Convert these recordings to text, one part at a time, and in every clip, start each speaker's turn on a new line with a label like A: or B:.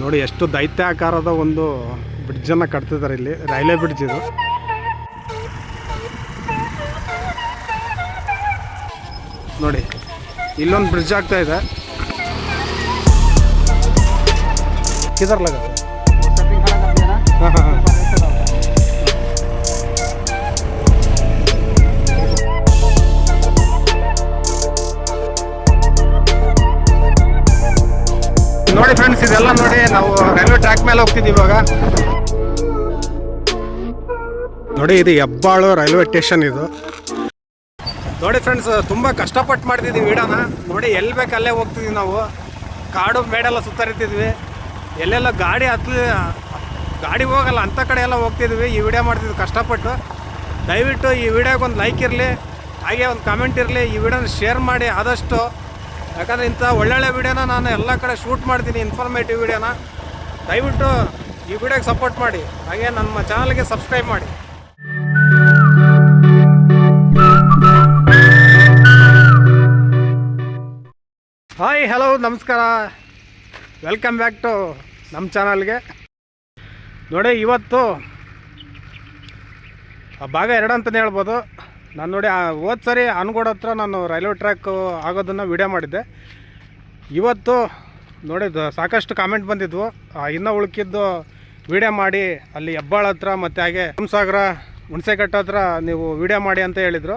A: ನೋಡಿ ಎಷ್ಟು ದೈತ್ಯಾಕಾರದ ಒಂದು ಬ್ರಿಡ್ಜನ್ನು ಕಟ್ತಿದ್ದಾರೆ ಇಲ್ಲಿ. ರೈಲ್ವೆ ಬ್ರಿಡ್ಜ್ ಇದು. ನೋಡಿ ಇಲ್ಲೊಂದು ಬ್ರಿಡ್ಜ್ ಆಗ್ತಾ ಇದೆ. ಹಾಂ ಹಾಂ. ನೋಡಿ ಫ್ರೆಂಡ್ಸ್ ಇದೆಲ್ಲ ನೋಡಿ ನಾವು ರೈಲ್ವೆ ಟ್ರ್ಯಾಕ್ ಮೇಲೆ ಹೋಗ್ತಿದ್ದೀವಿ ಇವಾಗ. ನೋಡಿ, ಇದು ಹೆಬ್ಬಾಳು ರೈಲ್ವೆ ಸ್ಟೇಷನ್ ಇದು. ನೋಡಿ ಫ್ರೆಂಡ್ಸ್ ತುಂಬ ಕಷ್ಟಪಟ್ಟು ಮಾಡ್ತಿದ್ದೀವಿ ವಿಡೋನ. ನೋಡಿ, ಎಲ್ಲಿ ಬೇಕು ಅಲ್ಲೇ ಹೋಗ್ತಿದ್ವಿ ನಾವು. ಕಾಡು ಮೇಡೆಲ್ಲ ಸುತ್ತರಿತಿದ್ವಿ. ಎಲ್ಲೆಲ್ಲ ಗಾಡಿ ಹತ್ಲಿ ಗಾಡಿ ಹೋಗಲ್ಲ ಅಂಥ ಕಡೆ ಎಲ್ಲ ಹೋಗ್ತಿದ್ವಿ. ಈ ವಿಡಿಯೋ ಮಾಡ್ತಿದ್ವಿ ಕಷ್ಟಪಟ್ಟು. ದಯವಿಟ್ಟು ಈ ವಿಡಿಯೋಗೆ ಒಂದು ಲೈಕ್ ಇರಲಿ, ಹಾಗೆ ಒಂದು ಕಮೆಂಟ್ ಇರಲಿ, ಈ ವಿಡಿಯೋನ ಶೇರ್ ಮಾಡಿ ಆದಷ್ಟು ಯಾಕಂದರೆ ಇಂಥ ಒಳ್ಳೊಳ್ಳೆ ವಿಡಿಯೋನ ನಾನು ಎಲ್ಲ ಕಡೆ ಶೂಟ್ ಮಾಡ್ತೀನಿ ಇನ್ಫಾರ್ಮೇಟಿವ್ ವಿಡಿಯೋನ. ದಯವಿಟ್ಟು ಈ ವಿಡಿಯೋಗೆ ಸಪೋರ್ಟ್ ಮಾಡಿ. ಹಾಗೆ ನಮ್ಮ ಚಾನಲ್ಗೆ ಸಬ್ಸ್ಕ್ರೈಬ್ ಮಾಡಿ. ಹಾಯ್ ಹಲೋ ನಮಸ್ಕಾರ. ವೆಲ್ಕಮ್ ಬ್ಯಾಕ್ ಟು ನಮ್ಮ ಚಾನಲ್ಗೆ ನೋಡಿ, ಇವತ್ತು ಭಾಗ ಎರಡು ಅಂತಲೇ ಹೇಳ್ಬೋದು. ನಾನು ನೋಡಿ ಹೋದ ಸರಿ ಅನ್ಗೋಡ್ ಹತ್ರ ನಾನು ರೈಲ್ವೆ ಟ್ರ್ಯಾಕ್ ಆಗೋದನ್ನು ವಿಡಿಯೋ ಮಾಡಿದ್ದೆ. ಇವತ್ತು ನೋಡಿ ಸಾಕಷ್ಟು ಕಾಮೆಂಟ್ ಬಂದಿದ್ವು. ಇನ್ನೂ ಉಳ್ಕಿದ್ದು ವಿಡಿಯೋ ಮಾಡಿ, ಅಲ್ಲಿ ಹೆಬ್ಬಾಳ ಹತ್ರ ಮತ್ತು ಹಾಗೆ ಸಾಗರ ಹುಣಸೆಕಟ್ಟ ಹತ್ರ ನೀವು ವಿಡಿಯೋ ಮಾಡಿ ಅಂತ ಹೇಳಿದರು.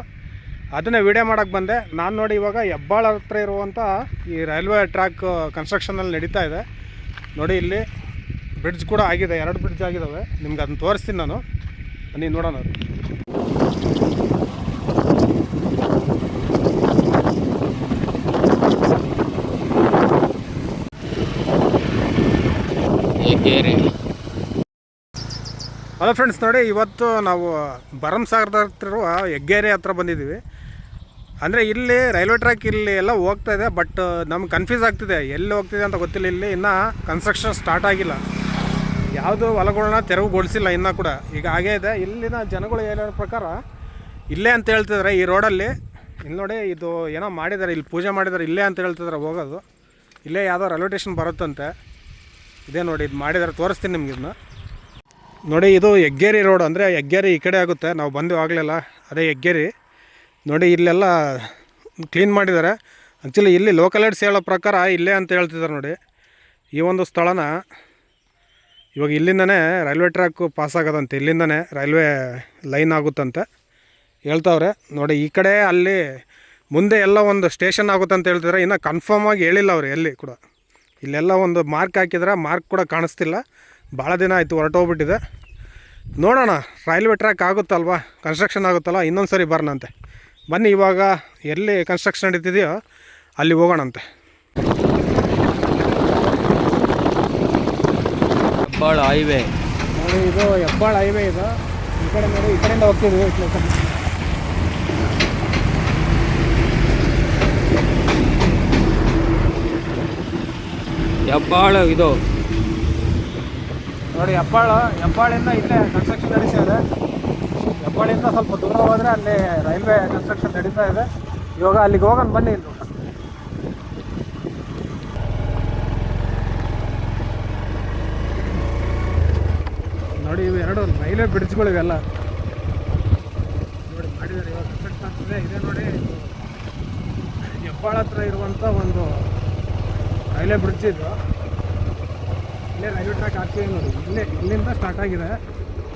A: ಅದನ್ನೇ ವಿಡಿಯೋ ಮಾಡೋಕ್ಕೆ ಬಂದೆ. ನಾನು ನೋಡಿ, ಇವಾಗ ಹೆಬ್ಬಾಳ ಹತ್ರ ಇರುವಂಥ ಈ ರೈಲ್ವೆ ಟ್ರ್ಯಾಕ್ ಕನ್ಸ್ಟ್ರಕ್ಷನಲ್ಲಿ ನಡೀತಾ ಇದೆ. ನೋಡಿ, ಇಲ್ಲಿ ಬ್ರಿಡ್ಜ್ ಕೂಡ ಆಗಿದೆ. ಎರಡು ಬ್ರಿಡ್ಜ್ ಆಗಿದ್ದಾವೆ ನಿಮ್ಗೆ ಅದನ್ನು ತೋರಿಸ್ತೀನಿ ನಾನು. ನೀವು ನೋಡೋಣ
B: ಏಕೆರೆ
A: ಹಲೋ ಫ್ರೆಂಡ್ಸ್ ನೋಡಿ ಇವತ್ತು ನಾವು ಭರಮಸಾಗರದ ಹತ್ರ ಇರುವ ಹೆಗ್ಗೇರಿ ಹತ್ರ ಬಂದಿದ್ದೀವಿ. ಅಂದರೆ ಇಲ್ಲಿ ರೈಲ್ವೆ ಟ್ರ್ಯಾಕ್ ಇಲ್ಲಿ ಎಲ್ಲ ಹೋಗ್ತಾ ಇದೆ ಬಟ್ ನಮ್ಗೆ ಕನ್ಫ್ಯೂಸ್ ಆಗ್ತಿದೆ. ಎಲ್ಲಿ ಹೋಗ್ತಿದೆ ಅಂತ ಗೊತ್ತಿಲ್ಲ. ಇಲ್ಲಿ ಇನ್ನೂ ಕನ್ಸ್ಟ್ರಕ್ಷನ್ ಸ್ಟಾರ್ಟ್ ಆಗಿಲ್ಲ. ಯಾವುದು ಹೊಲಗಳನ್ನ ತೆರವುಗೊಳಿಸಿಲ್ಲ ಇನ್ನೂ ಕೂಡ. ಈಗ ಹಾಗೇ ಇದೆ. ಇಲ್ಲಿನ ಜನಗಳು ಹೇಳೋ ಪ್ರಕಾರ ಇಲ್ಲೇ ಅಂತ ಹೇಳ್ತಿದ್ದಾರೆ ಈ ರೋಡಲ್ಲಿ ಇಲ್ಲಿ ನೋಡಿ ಇದು ಏನೋ ಮಾಡಿದ್ದಾರೆ. ಇಲ್ಲಿ ಪೂಜೆ ಮಾಡಿದ್ದಾರೆ. ಇಲ್ಲೇ ಅಂತ ಹೇಳ್ತಿದ್ದಾರೆ ಹೋಗೋದು. ಇಲ್ಲೇ ಯಾವುದೋ ರೈಲ್ವೆ ಸ್ಟೇಷನ್ ಬರುತ್ತಂತೆ. ಇದೇ ನೋಡಿ, ಇದು ಮಾಡಿದರೆ, ತೋರಿಸ್ತೀನಿ ನಿಮ್ಗೆ ಇದನ್ನ. ನೋಡಿ, ಇದು ಹೆಗ್ಗೇರಿ ರೋಡ್ ಅಂದರೆ ಹೆಗ್ಗೇರಿ ಈ ಕಡೆ ಆಗುತ್ತೆ. ನಾವು ಬಂದು ಆಗಲಿಲ್ಲ, ಅದೇ ಹೆಗ್ಗೇರಿ ನೋಡಿ, ಇಲ್ಲೆಲ್ಲ ಕ್ಲೀನ್ ಮಾಡಿದ್ದಾರೆ ಆ್ಯಕ್ಚುಲಿ ಇಲ್ಲಿ ಲೋಕಲ್ ಏಡ್ಸ್ ಹೇಳೋ ಪ್ರಕಾರ ಇಲ್ಲೇ ಅಂತ ಹೇಳ್ತಿದ್ದಾರೆ ನೋಡಿ. ಈ ಒಂದು ಸ್ಥಳನ, ಇವಾಗ ಇಲ್ಲಿಂದನೇ ರೈಲ್ವೆ ಟ್ರ್ಯಾಕ್ ಪಾಸ್ ಆಗೋದಂತೆ, ಇಲ್ಲಿಂದನೇ ರೈಲ್ವೆ ಲೈನ್ ಆಗುತ್ತಂತೆ ಹೇಳ್ತಾವ್ರೆ. ನೋಡಿ, ಈ ಕಡೆ ಅಲ್ಲಿ ಮುಂದೆ ಎಲ್ಲ ಒಂದು ಸ್ಟೇಷನ್ ಆಗುತ್ತೆ ಅಂತ ಹೇಳ್ತಿದ್ದಾರೆ ಇನ್ನು ಕನ್ಫರ್ಮ್ ಆಗಿ ಹೇಳಿಲ್ಲ ಅವ್ರು, ಎಲ್ಲಿ ಕೂಡ. ಇಲ್ಲೆಲ್ಲ ಒಂದು ಮಾರ್ಕ್ ಹಾಕಿದ್ರೆ ಮಾರ್ಕ್ ಕೂಡ ಕಾಣಿಸ್ತಿಲ್ಲ. ಭಾಳ ದಿನ ಆಯಿತು ಹೊರಟೋಗ್ಬಿಟ್ಟಿದೆ. ನೋಡೋಣ ರೈಲ್ವೆ ಟ್ರ್ಯಾಕ್ ಆಗುತ್ತಲ್ವಾ? ಕನ್ಸ್ಟ್ರಕ್ಷನ್ ಆಗುತ್ತಲ್ಲ? ಇನ್ನೊಂದು ಸರಿ ಬರೋಣಂತೆ. ಬನ್ನಿ ಇವಾಗ ಎಲ್ಲಿ ಕನ್ಸ್ಟ್ರಕ್ಷನ್ ನಡೀತಿದೆಯೋ ಅಲ್ಲಿ ಹೋಗೋಣಂತೆ.
B: ಹೆಬ್ಬಾಳ ಹೈವೇ
A: ನೋಡಿ ಇದು ಹೆಬ್ಬಾಳ ಹೈವೇ ಇದು. ಈ ಕಡೆ ನೋಡಿ ಈ ಕಡೆಯಿಂದ ಹೋಗ್ತಿದ್ವಿ
B: ಹೆಬ್ಬಾಳ ಇದು.
A: ನೋಡಿ, ಹೆಬ್ಬಾಳ, ಹೆಬ್ಬಾಳಿಂದ ಇಲ್ಲೇ ಕನ್ಸ್ಟ್ರಕ್ಷನ್ ನಡೀತಾ ಇದೆ. ಹೆಬ್ಬಾಳಿಂದ ಸ್ವಲ್ಪ ದೂರ ಹೋದರೆ ಅಲ್ಲಿ ರೈಲ್ವೆ ಕನ್ಸ್ಟ್ರಕ್ಷನ್ ನಡೀತಾ ಇದೆ. ಇವಾಗ ಅಲ್ಲಿಗೆ ಹೋಗೋಣ, ಬನ್ನಿ ಇಲ್ಲಿ. ನೋಡಿ, ಇವು ಎರಡು ರೈಲ್ವೆ ಬ್ರಿಡ್ಜ್ಗಳು ಇವೆಲ್ಲ. ನೋಡಿ, ಮಾಡಿದ್ದಾರೆ. ಇವಾಗ ಕನ್ಸ್ಟ್ರಕ್ಷನ್ ಆಗ್ತಿದೆ. ಇದೆ ನೋಡಿ. ಹೆಬ್ಬಾಳ ಹತ್ರ ಇರುವಂಥ ಒಂದು ಬ್ರಿಡ್ಜ್ ಇದು. ಇಲ್ಲೇ ರೈಲ್ವೆ ಟ್ರ್ಯಾಕ್ ಹಾಕ್ತೀವಿ ನೋಡಿ. ಇಲ್ಲೇ ಇಲ್ಲಿಂದ ಸ್ಟಾರ್ಟ್ ಆಗಿದೆ.